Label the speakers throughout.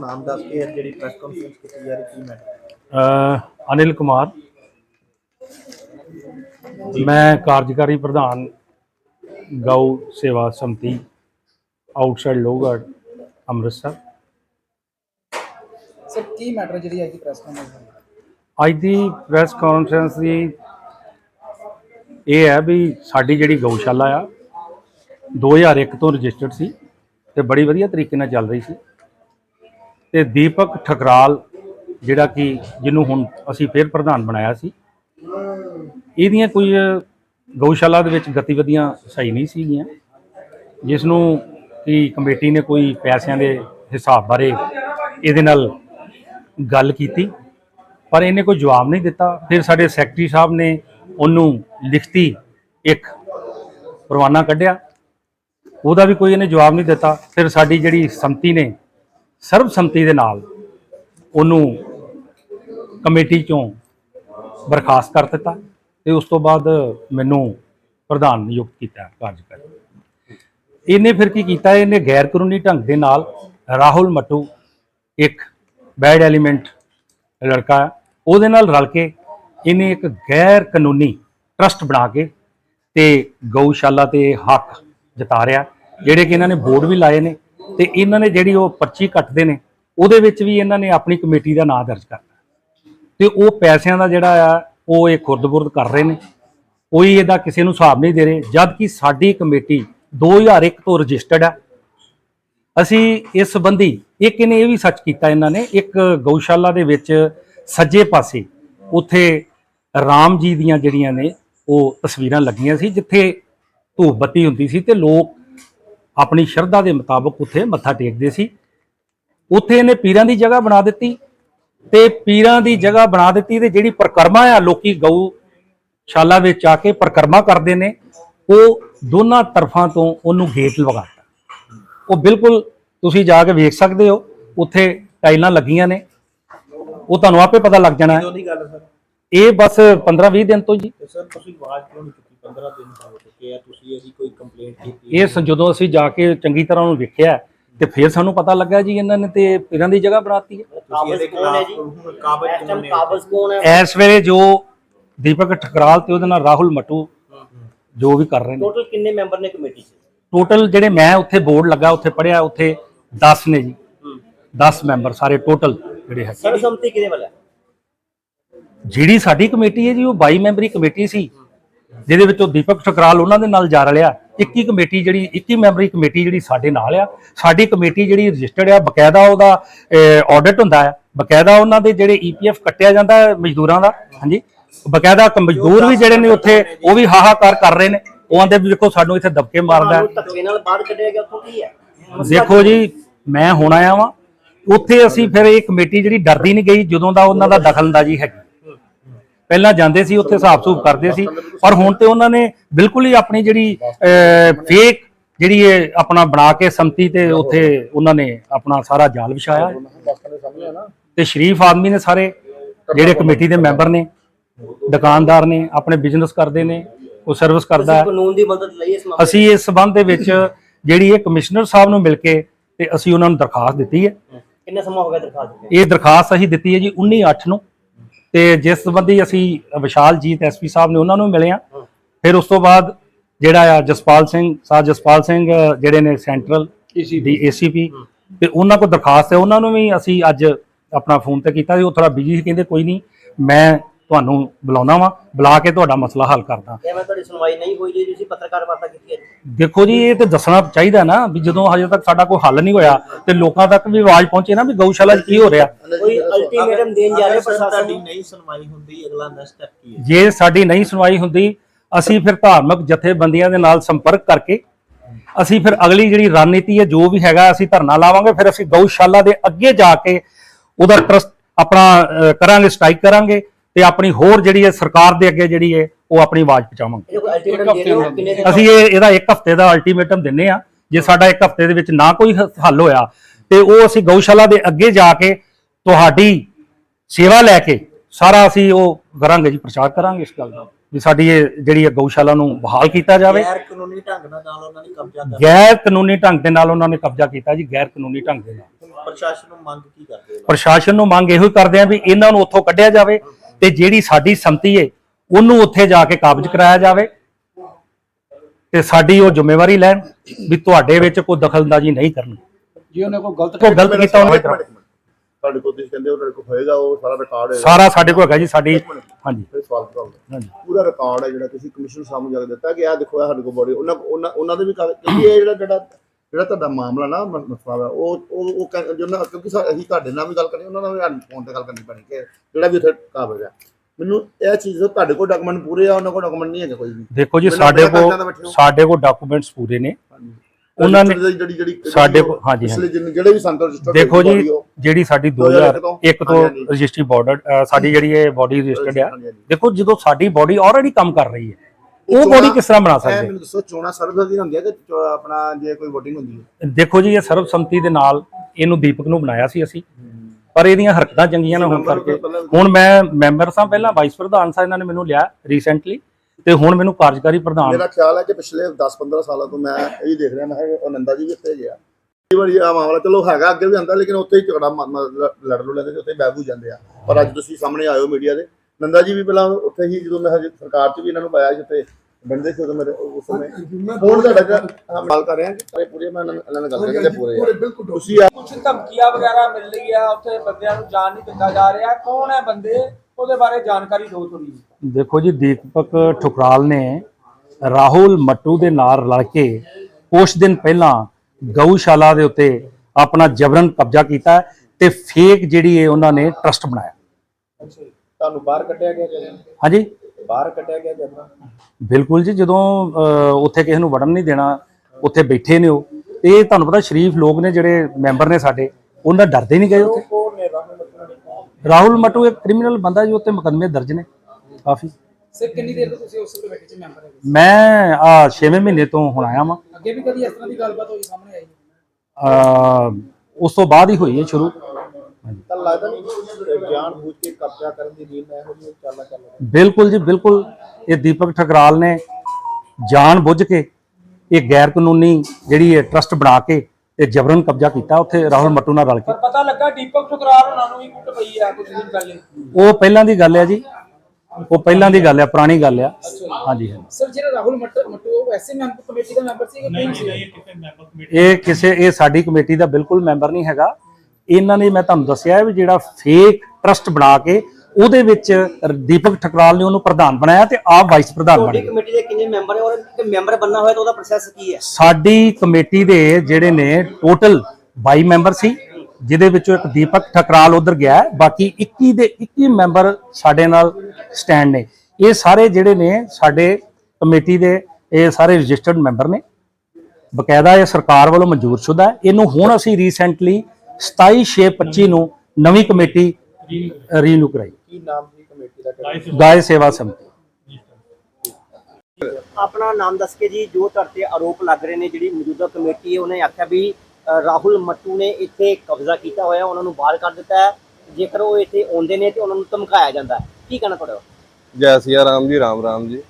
Speaker 1: ਨਾਮ ਦੱਸ ਕੇ ਜਿਹੜੀ ਪ੍ਰੈਸ ਕਾਨਫਰੰਸ ਕੀਤੀ ਜਾ ਰਹੀ ਕੀ ਮੈਂ
Speaker 2: ਅਹ ਅਨਿਲ ਕੁਮਾਰ। ਮੈਂ ਕਾਰਜਕਾਰੀ ਪ੍ਰਧਾਨ ਗਊ ਸੇਵਾ ਸਮਤੀ ਆਊਟਸਾਈਡ ਲੋਹਗੜ੍ਹ ਅੰਮ੍ਰਿਤਸਰ।
Speaker 3: ਸਰ ਕੀ ਮੈਟਰ ਜਿਹੜੀ ਅੱਜ ਦੀ ਪ੍ਰੈਸ ਕਾਨਫਰੰਸ
Speaker 2: ਅੱਜ ਦੀ ਪ੍ਰੈਸ ਕਾਨਫਰੰਸ ਦੀ ਇਹ ਹੈ ਵੀ ਸਾਡੀ ਜਿਹੜੀ ਗਊਸ਼ਾਲਾ ਆ 2001 ਤੋਂ ਰਜਿਸਟਰਡ ਸੀ ਤੇ ਬੜੀ ਵਧੀਆ ਤਰੀਕੇ ਨਾਲ ਚੱਲ ਰਹੀ ਸੀ। ਤੇ ਦੀਪਕ ਠਕਰਾਲ, ਜਿਹੜਾ ਕਿ ਜਿਹਨੂੰ ਹੁਣ ਅਸੀਂ ਫੇਰ ਪ੍ਰਧਾਨ ਬਣਾਇਆ ਸੀ, ਇਹਦੀਆਂ ਕੋਈ ਗਊਸ਼ਾਲਾ ਦੇ ਵਿੱਚ ਗਤੀਵਿਧੀਆਂ ਸਹੀ ਨਹੀਂ ਸੀਗੀਆਂ। ਜਿਸ ਨੂੰ ਕਿ ਕਮੇਟੀ ਨੇ ਕੋਈ ਪੈਸਿਆਂ ਦੇ ਹਿਸਾਬ ਬਾਰੇ ਇਹਦੇ ਨਾਲ ਗੱਲ ਕੀਤੀ, ਪਰ ਇਹਨੇ ਕੋਈ ਜਵਾਬ ਨਹੀਂ ਦਿੱਤਾ। ਫਿਰ ਸਾਡੇ ਸੈਕਟਰੀ ਸਾਹਿਬ ਨੇ ਉਹਨੂੰ ਲਿਖਤੀ ਇੱਕ ਪਰਵਾਨਾ ਕੱਢਿਆ। ਉਹਦਾ ਵੀ ਕੋਈ ਇਹਨੇ ਜਵਾਬ ਨਹੀਂ ਦਿੱਤਾ। ਫਿਰ ਸਾਡੀ ਜਿਹੜੀ ਸੰਮਤੀ ਨੇ ਸਰਬਸੰਮਤੀ ਦੇ ਨਾਲ ਉਹਨੂੰ ਕਮੇਟੀ ਚੋਂ ਬਰਖਾਸਤ ਕਰ ਦਿੱਤਾ ਤੇ ਉਸ ਤੋਂ ਬਾਅਦ ਮੈਨੂੰ ਪ੍ਰਧਾਨ ਨਿਯੁਕਤ ਕੀਤਾ ਕਾਰਜਕਾਰੀ ਇਹਨੇ ਫਿਰ ਕੀ ਕੀਤਾ? ਇਹਨੇ ਗੈਰ ਕਾਨੂੰਨੀ ਢੰਗ ਦੇ ਨਾਲ ਰਾਹੁਲ ਮੱਟੂ ਇੱਕ ਬੈਡ ਐਲੀਮੈਂਟ ਲੜਕਾ ਹੈ, ਉਹਦੇ ਨਾਲ ਰਲ ਕੇ ਇਹਨੇ ਇੱਕ ਗੈਰ ਕਾਨੂੰਨੀ ਟਰਸਟ ਬਣਾ ਕੇ ਤੇ ਗਊਸ਼ਾਲਾ ਤੇ ਹੱਕ ਜਤਾ ਰਿਹਾ ਜਿਹੜੇ ਕਿ ਇਹਨਾਂ ਨੇ ਬੋਰਡ ਵੀ ਲਾਏ ਨੇ। ਤੇ ਇਹਨਾਂ ਨੇ ਜਿਹੜੀ ਉਹ ਪਰਚੀ ਕੱਟਦੇ ਨੇ, ਉਹਦੇ ਵਿੱਚ ਵੀ ਇਹਨਾਂ ਨੇ ਆਪਣੀ ਕਮੇਟੀ ਦਾ ਨਾਂ ਦਰਜ ਕਰਨਾ ਤੇ ਉਹ ਪੈਸਿਆਂ ਦਾ ਜਿਹੜਾ ਆ, ਉਹ ਇਹ ਖੁਰਦ-ਬੁਰਦ ਕਰ ਰਹੇ ਨੇ। ਕੋਈ ਇਹਦਾ ਕਿਸੇ ਨੂੰ ਹਿਸਾਬ ਨਹੀਂ ਦੇ ਰਹੇ ਜਦ ਕਿ ਸਾਡੀ ਕਮੇਟੀ 2001 ਤੋਂ ਰਜਿਸਟਰਡ ਆ। ਅਸੀਂ ਇਸ ਸੰਬੰਧੀ ਇੱਕ ਇਹਨੇ ਇਹ ਵੀ ਸੱਚ ਕੀਤਾ ਇਹਨਾਂ ਨੇ, ਇੱਕ ਗਊਸ਼ਾਲਾ ਦੇ ਵਿੱਚ ਸੱਜੇ ਪਾਸੇ ਉੱਥੇ ਰਾਮ ਜੀ ਦੀਆਂ ਜਿਹੜੀਆਂ ਨੇ, ਉਹ ਤਸਵੀਰਾਂ ਲੱਗੀਆਂ ਸੀ, ਜਿੱਥੇ ਧੂਪ ਬੱਤੀ ਹੁੰਦੀ ਸੀ ਤੇ ਲੋਕ ਆਪਣੀ ਸ਼ਰਧਾ ਦੇ ਮੁਤਾਬਕ ਉੱਥੇ ਮੱਥਾ ਟੇਕਦੇ ਸੀ। ਉੱਥੇ ਇਹਨੇ ਪੀਰਾਂ ਦੀ ਜਗ੍ਹਾ ਬਣਾ ਦਿੱਤੀ ਤੇ ਪੀਰਾਂ ਦੀ ਜਗ੍ਹਾ ਬਣਾ ਦਿੱਤੀ ਤੇ ਜਿਹੜੀ ਪਰਕਰਮਾ ਆ, ਲੋਕੀ ਗਊ ਸ਼ਾਲਾ ਵਿੱਚ ਆ ਕੇ ਪਰਕਰਮਾ ਕਰਦੇ ਨੇ, ਉਹ ਦੋਨਾਂ ਤਰਫਾਂ ਤੋਂ ਉਹਨੂੰ ਗੇਟ ਲਗਾਤਾ ਉਹ ਬਿਲਕੁਲ ਤੁਸੀਂ ਜਾ ਕੇ ਵੇਖ ਸਕਦੇ ਹੋ, ਉੱਥੇ ਟਾਈਲਾਂ ਲੱਗੀਆਂ ਨੇ। ਉਹ ਤੁਹਾਨੂੰ ਆਪੇ ਪਤਾ ਲੱਗ ਜਾਣਾ ਹੈ। ਇਹ ਬਸ 15-20 ਦਿਨ ਤੋਂ ਜੀ।
Speaker 1: ਸਰ ਤੁਸੀਂ ਆਵਾਜ਼ ਕਿਉਂ ਨਹੀਂ ਚੁੱਕੀ 15 ਦਿਨ ਹੋ ਚੁੱਕੇ ਆ ਤੁਸੀਂ ਇਹਦੀ ਕੋਈ ਕੰਪਲੇਂਟ ਕੀਤੀ
Speaker 2: ਇਹ ਜਦੋਂ ਅਸੀਂ ਜਾ ਕੇ ਚੰਗੀ ਤਰ੍ਹਾਂ ਉਹਨੂੰ ਵੇਖਿਆ ਤੇ ਫਿਰ ਸਾਨੂੰ ਪਤਾ ਲੱਗਾ ਜੀ ਇਹਨਾਂ ਨੇ ਤੇ ਪੀਰਾਂ ਦੀ ਜਗ੍ਹਾ ਬਣਾਤੀ
Speaker 1: ਕਾਬਜ ਕਾਬਜ ਕੌਣ ਹੈ?
Speaker 2: ਇਸ ਵੇਲੇ ਜੋ ਦੀਪਕ ਠਕਰਾਲ ਤੇ ਉਹਦੇ ਨਾਲ ਰਾਹੁਲ ਮਟੂ ਜੋ ਵੀ ਕਰ ਰਹੇ ਨੇ।
Speaker 4: ਟੋਟਲ ਕਿੰਨੇ ਮੈਂਬਰ ਨੇ ਕਮੇਟੀ 'ਚ?
Speaker 2: ਟੋਟਲ ਜਿਹੜੇ ਮੈਂ ਉੱਥੇ ਬੋਰਡ ਲੱਗਾ ਉੱਥੇ ਪੜਿਆ ਉੱਥੇ 10 ਨੇ ਜੀ। 10 ਮੈਂਬਰ ਸਾਰੇ ਟੋਟਲ ਜਿਹੜੇ ਹੈ
Speaker 4: ਸਰਬਸੰਮਤੀ ਕਿਹਦੇ ਵੱਲ ਹੈ?
Speaker 2: ਜਿਹੜੀ ਸਾਡੀ ਕਮੇਟੀ ਹੈ ਜੀ ਉਹ 22 ਮੈਂਬਰੀ ਕਮੇਟੀ ਸੀ ਜਿਹਦੇ ਵਿੱਚੋਂ ਦੀਪਕ ਠਕਰਾਲ ਉਹਨਾਂ ਦੇ ਨਾਲ ਜਾ ਰਲਿਆ। 21 ਕਮੇਟੀ ਜਿਹੜੀ 21 ਮੈਂਬਰੀ ਕਮੇਟੀ ਜਿਹੜੀ ਸਾਡੇ ਨਾਲ ਆ। ਸਾਡੀ ਕਮੇਟੀ ਜਿਹੜੀ ਰਜਿਸਟਰਡ ਆ ਬਕਾਇਦਾ ਉਹਦਾ ਆਡਿਟ ਹੁੰਦਾ ਹੈ ਬਕਾਇਦਾ ਉਹਨਾਂ ਦੇ ਜਿਹੜੇ ਈਪੀਐਫ ਕੱਟਿਆ ਜਾਂਦਾ ਹੈ ਮਜ਼ਦੂਰਾਂ ਦਾ ਹਾਂਜੀ? ਬਕਾਇਦਾ ਮਜ਼ਦੂਰ ਵੀ ਜਿਹੜੇ ਨੇ ਉੱਥੇ ਉਹ ਵੀ ਹਾਹਾਕਾਰ ਕਰ ਰਹੇ ਨੇ। ਉਹ ਆਂਦੇ ਵੀ ਦੇਖੋ ਸਾਨੂੰ ਇੱਥੇ ਦਬਕੇ ਮਾਰਦਾ ਹੈ।
Speaker 4: ਤੁਹਾਨੂੰ ਧੱਕੇ ਨਾਲ ਬਾਹਰ ਕੱਢਿਆ ਗਿਆ ਉੱਥੋਂ ਕੀ ਹੈ?
Speaker 2: ਦੇਖੋ ਜੀ ਮੈਂ ਹੁਣ ਆਇਆ ਵਾਂ। ਉੱਥੇ ਅਸੀਂ ਫਿਰ ਇਹ ਕਮੇਟੀ ਜਿਹੜੀ ਡਰਦੀ ਨਹੀਂ ਗਈ ਜਦੋਂ ਦਾ ਉਹਨਾਂ ਦਾ ਦਖਲਅੰਦਾਜ਼ੀ ਹੈਗੀ। ਪਹਿਲਾਂ ਜਾਂਦੇ ਸੀ ਉੱਥੇ ਹਿਸਾਬ ਸੂਬ ਕਰਦੇ ਸੀ ਪਰ ਹੁਣ ਤੇ ਉਹਨਾਂ ਨੇ ਬਿਲਕੁਲ ਹੀ ਆਪਣੀ ਜਿਹੜੀ ਫੇਕ ਜਿਹੜੀ ਇਹ ਆਪਣਾ ਬਣਾ ਕੇ ਸੰਮਤੀ ਤੇ ਉੱਥੇ ਉਹਨਾਂ ਨੇ ਆਪਣਾ ਸਾਰਾ ਜਾਲ ਵਿਛਾਇਆ। ਤੇ ਸ਼ਰੀਫ ਆਦਮੀ ਨੇ ਸਾਰੇ ਜਿਹੜੇ ਕਮੇਟੀ ਦੇ ਮੈਂਬਰ ਨੇ ਦੁਕਾਨਦਾਰ ਨੇ ਆਪਣੇ ਬਿਜ਼ਨਸ ਕਰਦੇ ਨੇ ਉਹ ਸਰਵਿਸ ਕਰਦਾ ਹੈ
Speaker 4: ਕਾਨੂੰਨ ਦੀ ਮਦਦ ਲਈ ਇਸ ਮਾਮਲੇ
Speaker 2: ਅਸੀਂ ਇਸ ਸਬੰਧ ਦੇ ਵਿੱਚ ਜਿਹੜੀ ਇਹ ਕਮਿਸ਼ਨਰ ਸਾਹਿਬ ਨੂੰ ਮਿਲ ਕੇ ਤੇ ਅਸੀਂ ਉਹਨਾਂ ਨੂੰ ਦਰਖਾਸਤ ਦਿੱਤੀ ਹੈ?
Speaker 4: ਕਿੰਨਾ ਸਮਾਂ ਹੋ ਗਿਆ ਦਰਖਾਸਤ
Speaker 2: ਇਹ ਦਰਖਾਸਤ ਅਸੀਂ ਦਿੱਤੀ ਹੈ ਜੀ 19/8 ਨੂੰ ਤੇ ਜਿਸ ਸੰਬੰਧੀ ਅਸੀਂ ਵਿਸ਼ਾਲਜੀਤ ਐਸਪੀ ਸਾਹਿਬ ਨੇ ਉਹਨਾਂ ਨੂੰ ਮਿਲੇ ਆ। ਫਿਰ ਉਸ ਤੋਂ ਬਾਅਦ ਜਿਹੜਾ ਆ ਜਸਪਾਲ ਸਿੰਘ ਸਾਹਿਬ ਜਸਪਾਲ ਸਿੰਘ ਜਿਹੜੇ ਨੇ ਸੈਂਟਰਲ ਦੀ ਏਸੀਪੀ ਤੇ ਉਹਨਾਂ ਕੋਲ ਦਰਖਾਸਤ ਹੈ ਉਹਨਾਂ ਨੂੰ ਵੀ ਅਸੀਂ ਅੱਜ ਆਪਣਾ ਫੋਨ ਤੇ ਕੀਤਾ ਸੀ ਉਹ ਥੋੜਾ ਬਿਜ਼ੀ ਸੀ ਕਹਿੰਦੇ ਕੋਈ ਨਹੀਂ ਮੈਂ ਤੁਹਾਨੂੰ ਬੁਲਾਉਣਾ ਵਾ ਬੁਲਾ ਕੇ ਤੁਹਾਡਾ ਮਸਲਾ ਹੱਲ ਕਰਦਾ।
Speaker 4: ਇਹ ਮੈਂ ਤੁਹਾਡੀ ਸੁਣਵਾਈ ਨਹੀਂ ਹੋਈ ਜੀ ਤੁਸੀਂ ਪੱਤਰਕਾਰ ਵਾਰਤਾ ਕੀਤੀ ਹੈ
Speaker 2: ਦੇਖੋ ਜੀ ਇਹ ਤੇ ਦੱਸਣਾ ਚਾਹੀਦਾ ਨਾ ਵੀ ਜਦੋਂ ਹਜੇ ਤੱਕ ਸਾਡਾ ਕੋਈ ਹੱਲ ਨਹੀਂ ਹੋਇਆ ਤੇ ਲੋਕਾਂ ਤੱਕ ਵੀ ਆਵਾਜ਼ ਪਹੁੰਚੇ ਨਾ ਵੀ ਗਊਸ਼ਾਲਾ 'ਚ ਕੀ ਹੋ ਰਿਹਾ।
Speaker 4: ਕੋਈ ਅਲਟੀਮੇਟਮ ਦੇਣ ਜਾ ਰਹੇ ਪ੍ਰਸ਼ਾਸਨ ਨੂੰ?
Speaker 1: ਨਹੀਂ ਸੁਣਵਾਈ ਹੁੰਦੀ ਅਗਲਾ ਨੈਕਸਟ ਸਟੈਪ ਕੀ ਹੈ?
Speaker 2: ਜੇ ਸਾਡੀ ਨਹੀਂ ਸੁਣਵਾਈ ਹੁੰਦੀ ਅਸੀਂ ਫਿਰ ਧਾਰਮਿਕ ਜਥੇਬੰਦੀਆਂ ਦੇ ਨਾਲ ਸੰਪਰਕ ਕਰਕੇ ਅਸੀਂ ਫਿਰ ਅਗਲੀ ਜਿਹੜੀ ਰਣਨੀਤੀ ਹੈ ਜੋ ਵੀ ਹੈਗਾ ਅਸੀਂ ਧਰਨਾ ਲਾਵਾਂਗੇ ਫਿਰ ਅਸੀਂ ਗਊਸ਼ਾਲਾ ਦੇ ਅੱਗੇ ਜਾ ਕੇ ਉਹਦਾ ਟਰਸਟ ਆਪਣਾ ਕਰਾਂਗੇ ਸਟ੍ਰਾਈਕ ਕਰਾਂਗੇ। ਤੇ ਆਪਣੀ ਹੋਰ ਜਿਹੜੀ ਹੈ ਸਰਕਾਰ ਦੇ ਅੱਗੇ ਜਿਹੜੀ ਹੈ ਉਹ ਆਪਣੀ ਆਵਾਜ਼ ਪਹੁੰਚਾਵਾਂਗੇ। ਅਸੀਂ ਇਹ ਇਹਦਾ ਇੱਕ ਹਫ਼ਤੇ ਦਾ ਅਲਟੀਮੇਟਮ ਦਿੰਨੇ ਆ। ਜੇ ਸਾਡਾ ਇੱਕ ਹਫ਼ਤੇ ਦੇ ਵਿੱਚ ਨਾ ਕੋਈ ਹੱਲ ਹੋਇਆ ਤੇ ਉਹ ਅਸੀਂ ਗਊਸ਼ਾਲਾ ਦੇ ਅੱਗੇ ਜਾ ਕੇ ਤੁਹਾਡੀ ਸੇਵਾ ਲੈ ਕੇ ਸਾਰਾ ਅਸੀਂ ਉਹ ਕਰਾਂਗੇ ਜੀ ਪ੍ਰਚਾਰ ਕਰਾਂਗੇ ਇਸ ਗੱਲ ਦਾ ਵੀ ਸਾਡੀ ਇਹ ਜਿਹੜੀ ਹੈ ਗਊਸ਼ਾਲਾ ਨੂੰ ਬਹਾਲ ਕੀਤਾ ਜਾਵੇ।
Speaker 1: ਗੈਰ ਕਾਨੂੰਨੀ ਢੰਗ ਨਾਲ ਉਹਨਾਂ ਨੇ ਕਬਜ਼ਾ ਕਰ
Speaker 2: ਗੈਰ ਕਾਨੂੰਨੀ ਢੰਗ ਦੇ ਨਾਲ ਉਹਨਾਂ ਨੇ ਕਬਜ਼ਾ ਕੀਤਾ ਜੀ ਗੈਰ ਕਾਨੂੰਨੀ ਢੰਗ ਦੇ ਨਾਲ।
Speaker 1: ਪ੍ਰਸ਼ਾਸਨ ਨੂੰ ਮੰਗ ਕੀ ਕਰਦੇ
Speaker 2: ਪ੍ਰਸ਼ਾਸਨ ਨੂੰ ਮੰਗ ਇਹੋ ਹੀ ਕਰਦੇ ਆ ਵੀ ਇਹਨਾਂ ਨੂੰ ਉੱਥੋਂ ਕੱਢਿਆ ਜਾਵੇ ਤੇ ਜਿਹੜੀ ਸਾਡੀ ਸੰਮਤੀ ਏ ਉਹਨੂੰ ਉੱਥੇ ਜਾ ਕੇ ਕਾਬਜ਼ ਕਰਾਇਆ ਜਾਵੇ ਤੇ ਸਾਡੀ ਉਹ ਜ਼ਿੰਮੇਵਾਰੀ ਲੈਣ ਵੀ ਤੁਹਾਡੇ ਵਿੱਚ ਕੋਈ ਦਖਲਅੰਦਾਜ਼ੀ ਨਹੀਂ ਕਰਨੀ।
Speaker 3: ਜੇ ਉਹਨੇ ਕੋਈ ਗਲਤ
Speaker 2: ਕੋਈ ਗਲਤ ਕੀਤਾ ਉਹਨੂੰ।
Speaker 5: ਤੁਹਾਡੇ ਕੋਲ ਤੁਸੀਂ ਕਹਿੰਦੇ ਤੁਹਾਡੇ ਕੋਲ ਹੋਏਗਾ ਉਹ ਸਾਰਾ ਰਿਕਾਰਡ ਹੈ
Speaker 2: ਸਾਰਾ ਸਾਡੇ ਕੋਲ ਹੈਗਾ ਜੀ ਸਾਡੀ ਹਾਂਜੀ।
Speaker 5: ਫਿਰ ਸਵਾਲ ਕਰਾਉਂਦਾ
Speaker 2: ਹਾਂਜੀ।
Speaker 5: ਪੂਰਾ ਰਿਕਾਰਡ ਹੈ ਜਿਹੜਾ ਤੁਸੀਂ ਕਮਿਸ਼ਨ ਸਾਹਮਣੇ ਜਾ ਕੇ ਦਿੱਤਾ ਕਿ ਆਹ ਦੇਖੋ ਇਹ ਸਾਡੇ ਕੋਲ ਬੋਡੀ ਉਹਨਾਂ ਉਹਨਾਂ ਦੇ ਵੀ ਕਿਉਂਕਿ ਇਹ ਜਿਹੜਾ ਜਿਹੜਾ ਜਿਹੜਾ ਤੁਹਾਡਾ ਮਾਮਲਾ ਨਾ ਮ- ਮਸਲਾ ਉਹ ਉਹ ਉਹ ਕਹਿ- ਜੋ ਨਾ ਕਿਉਂਕਿ ਸਾ- ਅਸੀਂ ਤੁਹਾਡੇ ਨਾਲ ਵੀ ਗੱਲ ਕਰਨੀ ਉਹਨਾਂ ਨਾਲ ਵੀ ਫੋਨ ਤੇ ਗੱਲ ਕਰਨੀ ਪੈਣੀ ਕਿ ਜਿਹੜਾ ਵੀ ਉੱਥੇ ਕਾਬਜ਼ ਆ ਮੈਨੂੰ ਇਹ ਚੀਜ਼ ਤੁਹਾਡੇ ਕੋਲ ਡਾਕੂਮੈਂਟ ਪੂਰੇ ਆ ਉਹਨਾਂ ਕੋਲ ਡਾਕੂਮੈਂਟ ਨਹੀਂ ਹੈਗੇ ਕੋਈ ਵੀ।
Speaker 2: ਦੇਖੋ ਜੀ ਸਾਡੇ
Speaker 5: ਪਤਾ ਕਾਗਜ਼ਾਂ ਦਾ ਬੈਠੇ
Speaker 2: ਕੋਲ। ਸਾਡੇ ਕੋਲ ਡਾਕੂਮੈਂਟਸ ਪੂਰੇ ਨੇ। ਉਹਨਾਂ ਨੇ
Speaker 5: ਜਿਹੜੀ ਜਿਹੜੀ ਜਿਹੜੀ
Speaker 2: ਸਾਡੇ ਕੋਲ- ਹਾਂਜੀ,
Speaker 5: ਪਿਛਲੇ ਜਿੰਨੇ- ਜਿਹੜੇ ਵੀ ਸੰਤ ਰਜਿਸਟਰ
Speaker 2: ਦੇਖੋ ਜੀ ਜਿਹੜੀ ਸਾਡੀ 2001 ਤੋਂ।
Speaker 5: ਹਾਂਜੀ, ਹਾਂਜੀ।
Speaker 2: ਰਜਿਸਟਰੀ ਬਾਰਡਰ ਸਾਡੀ ਜਿਹੜੀ ਇਹ ਬਾਡੀ ਰਜਿਸਟਰਡ ਆ। ਦੇਖੋ ਜਦੋਂ ਸਾਡੀ ਬਾਡੀ ਆਲਰੇਡੀ ਕੰਮ ਕਰ ਰਹੀ ਹੈ ਉਹ ਬਾਡੀ ਕਿਸ ਤਰ੍ਹਾਂ ਬਣਾ ਸਕਦੇ?
Speaker 5: ਮੈਨੂੰ ਦੱਸੋ ਚੋਣਾਂ ਸਰਬਸੰਮਤੀ ਨਾਲ ਹੁੰਦੀਆਂ ਕਿ ਚੋ- ਆਪਣਾ ਜੇ ਕੋਈ VOTING ਹੁੰਦੀ ਹੈ
Speaker 2: ਦੇਖੋ ਜੀ ਇਹ ਸਰਬਸੰਮਤੀ ਦੇ ਨਾਲ ਇਹਨੂੰ ਦੀਪਕ ਨੂੰ ਬਣਾਇਆ ਸੀ ਅਸੀਂ। ਪਰ ਇਹਦੀਆਂ ਹਰਕਤਾਂ ਚੰਗੀਆਂ ਨਾ ਹੋਣ ਕਰਕੇ। ਹੁਣ ਮੈਂ ਮੈਂਬਰ ਸਾਂ ਪਹਿਲਾਂ ਵਾਈਸ ਪ੍ਰਧਾਨ ਸਾਂ ਇਹਨਾਂ ਨੇ ਮੈਨੂੰ ਲਿਆ ਰੀਸੈਂਟਲੀ ਤੇ ਹੁਣ ਮੈਨੂੰ ਕਾਰਜਕਾਰੀ ਪ੍ਰਧਾਨ
Speaker 5: ਮੇਰਾ ਖਿਆਲ ਹੈ ਕਿ ਪਿਛਲੇ 10-15 ਸਾਲਾਂ ਤੋਂ ਮੈਂ ਇਹ ਦੇਖ ਰਿਹਾ ਮੈਂ ਕਿਹਾ ਉਹ ਨੰਦਾ ਜੀ ਵੀ ਇੱਥੇ ਗਿਆ। ਕਈ ਵਾਰੀ ਆ ਮਾਮਲਾ ਚਲੋ ਹੈਗਾ ਅੱਗੇ ਵੀ ਆਂਦਾ ਲੇਕਿਨ ਉੱਥੇ ਹੀ ਝਗੜਾ ਲੜ ਲੋ ਲੈਂਦੇ ਤੇ ਉੱਥੇ ਬਹਿਬੂ ਜਾਂਦੇ ਆ। ਪਰ ਅੱਜ ਤੁਸੀਂ ਸਾਹਮਣੇ ਆਇਓ ਮੀਡੀਆ ਦੇ ਨੰਦਾ ਜੀ ਵੀ ਪਹਿਲਾਂ ਉੱਥੇ ਹੀ ਜਦੋਂ ਮੈਂ ਹਜੇ ਸਰਕਾਰ 'ਚ ਵੀ ਇਹਨਾਂ ਨੂੰ ਪਾਇਆ ਜਿੱਥੇ ਬੰਦੇ ਸੀ ਉਦੋਂ ਮੇਰੇ ਉਸ ਸਮੇਂ। ਹੁਣ ਤੁਹਾਡਾ ਜਿਹੜਾ ਗੱਲ ਕਰ ਰਿਹਾ ਕਿ ਸਾਰੇ ਪੂਰੇ ਮੈਂ ਇਹਨਾਂ ਨਾਲ ਗੱਲ ਕਰਾਂਗੇ ਪੂਰੇ ਆ। ਤੁਸੀਂ ਆ
Speaker 6: ਕੁਝ ਧਮਕੀਆਂ ਵਗੈਰਾ ਮਿਲ ਰਹੀ ਆ ਉੱਥੇ ਬੰਦਿਆਂ ਨੂੰ ਜਾਣ ਨਹੀਂ ਦਿੱਤਾ ਜਾ ਰਿਹਾ। ਕੌਣ ਹੈ ਬੰਦੇ? ਉਹਦੇ ਬਾਰੇ ਜਾਣਕਾਰੀ ਦਿਓ ਥੋੜੀ
Speaker 2: ਦੇਖੋ ਜੀ ਦੀਪਕ ਠੁਕਰਾਲ ਨੇ ਰਾਹੁਲ ਮੱਟੂ ਦੇ ਨਾਲ ਰਲ ਕੇ ਕੁਛ ਦਿਨ ਪਹਿਲਾਂ ਗਊਸ਼ਾਲਾ ਦੇ ਉੱਤੇ ਆਪਣਾ ਜਬਰਨ ਕਬਜ਼ਾ ਕੀਤਾ ਤੇ ਫੇਕ ਜਿਹੜੀ ਹੈ ਉਹਨਾਂ ਨੇ ਟਰਸਟ ਬਣਾਇਆ।
Speaker 1: ਤੁਹਾਨੂੰ ਬਾਹਰ ਕੱਢਿਆ ਗਿਆ ਜਦੋਂ
Speaker 2: ਹਾਂਜੀ।
Speaker 1: ਬਾਹਰ ਕੱਢਿਆ ਗਿਆ ਜਦੋਂ
Speaker 2: ਬਿਲਕੁਲ ਜੀ ਜਦੋਂ ਉੱਥੇ ਕਿਸੇ ਨੂੰ ਵੜਨ ਨਹੀਂ ਦੇਣਾ ਉੱਥੇ ਬੈਠੇ ਨੇ ਉਹ। ਇਹ ਤੁਹਾਨੂੰ ਪਤਾ ਸ਼ਰੀਫ ਲੋਕ ਨੇ ਜਿਹੜੇ ਮੈਂਬਰ ਨੇ ਸਾਡੇ ਉਹਨਾਂ ਦਾ ਡਰਦੇ ਨਹੀਂ ਗਏ ਉੱਥੇ।
Speaker 1: ਰਾਹੁਲ
Speaker 2: ਮੱਟੂ ਇੱਕ ਕ੍ਰਿਮੀਨਲ ਬੰਦਾ ਜੀ ਉੱਤੇ ਮੁਕੱਦਮੇ ਦਰਜ ਨੇ ਕਾਫੀ।
Speaker 3: ਸਰ ਕਿੰਨੀ ਦੇਰ ਤੋਂ ਤੁਸੀਂ ਉਸ ਕਮੇਟੀ 'ਚ ਮੈਂਬਰ ਹੈਗੇ
Speaker 2: ਮੈਂ ਆ 6ਵੇਂ ਮਹੀਨੇ ਤੋਂ ਹੁਣ ਆਇਆ ਵਾਂ।
Speaker 3: ਅੱਗੇ ਵੀ ਕਦੀ ਇਸ ਤਰ੍ਹਾਂ ਦੀ ਗੱਲਬਾਤ ਹੋਈ ਸਾਹਮਣੇ ਆਈ?
Speaker 2: ਅਹ ਉਸ ਤੋਂ ਬਾਅਦ ਹੀ ਹੋਈ ਹੈ ਸ਼ੁਰੂ।
Speaker 1: ਤਾਂ ਲੱਗਦਾ ਨਹੀਂ ਕਿ ਜਾਣ ਬੁੱਝ ਕੇ ਕਬਜ਼ਾ ਕਰਨ ਦੀ ਨੀਂਦ ਇਹੋ ਜਿਹੀ ਚਾਲਾਂ ਚੱਲ ਰਹੀ
Speaker 2: ਬਿਲਕੁਲ ਜੀ ਬਿਲਕੁਲ। ਇਹ ਦੀਪਕ ਠਕਰਾਲ ਨੇ ਜਾਣ ਬੁੱਝ ਕੇ ਇਹ ਗੈਰ ਕਾਨੂੰਨੀ ਜਿਹੜੀ ਹੈ ਟਰਸਟ ਬਣਾ ਕੇ ਤੇ ਜਬਰਨ ਕਬਜ਼ਾ ਕੀਤਾ ਉੱਥੇ ਰਾਹੁਲ ਮੱਟੂ ਨਾਲ ਰਲ ਕੇ।
Speaker 6: ਪਤਾ ਲੱਗਾ ਦੀਪਕ ਠੁਕਰਾਲ ਉਹਨਾਂ ਨੂੰ ਵੀ ਕੁੱਟ ਪਈ ਆ ਕੁਝ ਦਿਨ ਪਹਿਲੇ।
Speaker 2: ਉਹ ਪਹਿਲਾਂ ਦੀ ਗੱਲ ਹੈ ਜੀ। ਉਹ ਪਹਿਲਾਂ ਦੀ ਗੱਲ ਹੈ ਪੁਰਾਣੀ ਗੱਲ ਆ। ਹਾਂਜੀ ਹਾਂਜੀ।
Speaker 3: ਸਰ ਜਿਹੜਾ ਰਾਹੁਲ ਮੱਟ ਮੱਟੂ ਉਹ ਐਸੇ ਮੈਂਬਰ ਕਮੇਟੀ ਦਾ ਮੈਂਬਰ ਸੀ ਕਿ ਕੌਣ ਸੀ?
Speaker 2: ਇਹ ਕਿਸੇ ਇਹ ਸਾਡੀ ਕਮੇਟੀ ਦਾ ਬਿਲਕੁਲ ਮੈਂਬਰ ਨਹੀਂ ਹੈਗਾ। ਇਹਨਾਂ ਨੇ ਮੈਂ ਤੁਹਾਨੂੰ ਦੱਸਿਆ ਵੀ ਜਿਹੜਾ ਫੇਕ ਟਰਸਟ ਬਣਾ ਕੇ ਉਹਦੇ ਵਿੱਚ ਦੀਪਕ ਠਕਰਾਲ ਨੇ ਉਹਨੂੰ ਪ੍ਰਧਾਨ ਬਣਾਇਆ ਤੇ ਆਪ ਵਾਈਸ ਪ੍ਰਧਾਨ ਬਣ
Speaker 4: ਤੁਹਾਡੀ
Speaker 2: ਗਏ।
Speaker 4: ਕਮੇਟੀ ਦੇ ਕਿੰਨੇ ਮੈਂਬਰ ਹੈ ਔਰ ਇੱਕ ਮੈਂਬਰ ਬਣਨਾ ਹੋਇਆ ਤਾਂ ਉਹਦਾ ਪ੍ਰੋਸੈਸ ਕੀ ਹੈ?
Speaker 2: ਸਾਡੀ ਕਮੇਟੀ ਦੇ ਜਿਹੜੇ ਨੇ ਟੋਟਲ 22 ਮੈਂਬਰ ਸੀ ਜਿਹਦੇ ਵਿੱਚੋਂ ਇੱਕ ਦੀਪਕ ਠਕਰਾਲ ਉਧਰ ਗਿਆ ਬਾਕੀ 21 ਦੇ 21 ਮੈਂਬਰ ਸਾਡੇ ਨਾਲ ਸਟੈਂਡ ਨੇ। ਇਹ ਸਾਰੇ ਜਿਹੜੇ ਨੇ ਸਾਡੇ ਕਮੇਟੀ ਦੇ ਇਹ ਸਾਰੇ ਰਜਿਸਟਰਡ ਮੈਂਬਰ ਨੇ। ਬਕਾਇਦਾ ਇਹ ਸਰਕਾਰ ਵੱਲੋਂ ਮਨਜ਼ੂਰਸ਼ੁਦਾ ਹੈ। ਇਹਨੂੰ ਹੁਣ ਅਸੀਂ ਰੀਸੈਂਟਲੀ 27625 ਨੂੰ ਨਵੀਂ ਕਮੇਟੀ ਰੀਨਿਊ ਕਰਾਈ।
Speaker 1: ਕੀ ਨਾਮ ਦੀ ਕਮੇਟੀ ਦਾ?
Speaker 2: ਗਾਇ ਸੇਵਾ ਸਮਿਤੀ।
Speaker 4: ਆਪਣਾ ਨਾਮ ਦੱਸ ਕੇ ਜੀ ਜੋ ਤੁਹਾਡੇ ਤੇ ਆਰੋਪ ਲੱਗ ਰਹੇ ਨੇ ਜਿਹੜੀ ਮੌਜੂਦਾ ਕਮੇਟੀ ਹੈ ਉਹਨੇ ਆਖਿਆ ਵੀ ਰਾਹੁਲ ਮੱਟੂ ਨੇ ਇੱਥੇ ਕਬਜ਼ਾ ਕੀਤਾ ਹੋਇਆ ਉਹਨਾਂ ਨੂੰ ਬਾਹਰ ਕਰ ਦਿੱਤਾ ਹੈ। ਜੇਕਰ ਉਹ ਇੱਥੇ ਆਉਂਦੇ ਨੇ ਤੇ ਉਹਨਾਂ ਨੂੰ ਧਮਕਾਇਆ ਜਾਂਦਾ ਹੈ। ਕੀ ਕਹਿਣਾ ਤੁਹਾਡਾ?
Speaker 7: ਜੈ ਸਿਆ ਰਾਮ ਜੀ ਰਾਮ ਰਾਮ ਜੀ।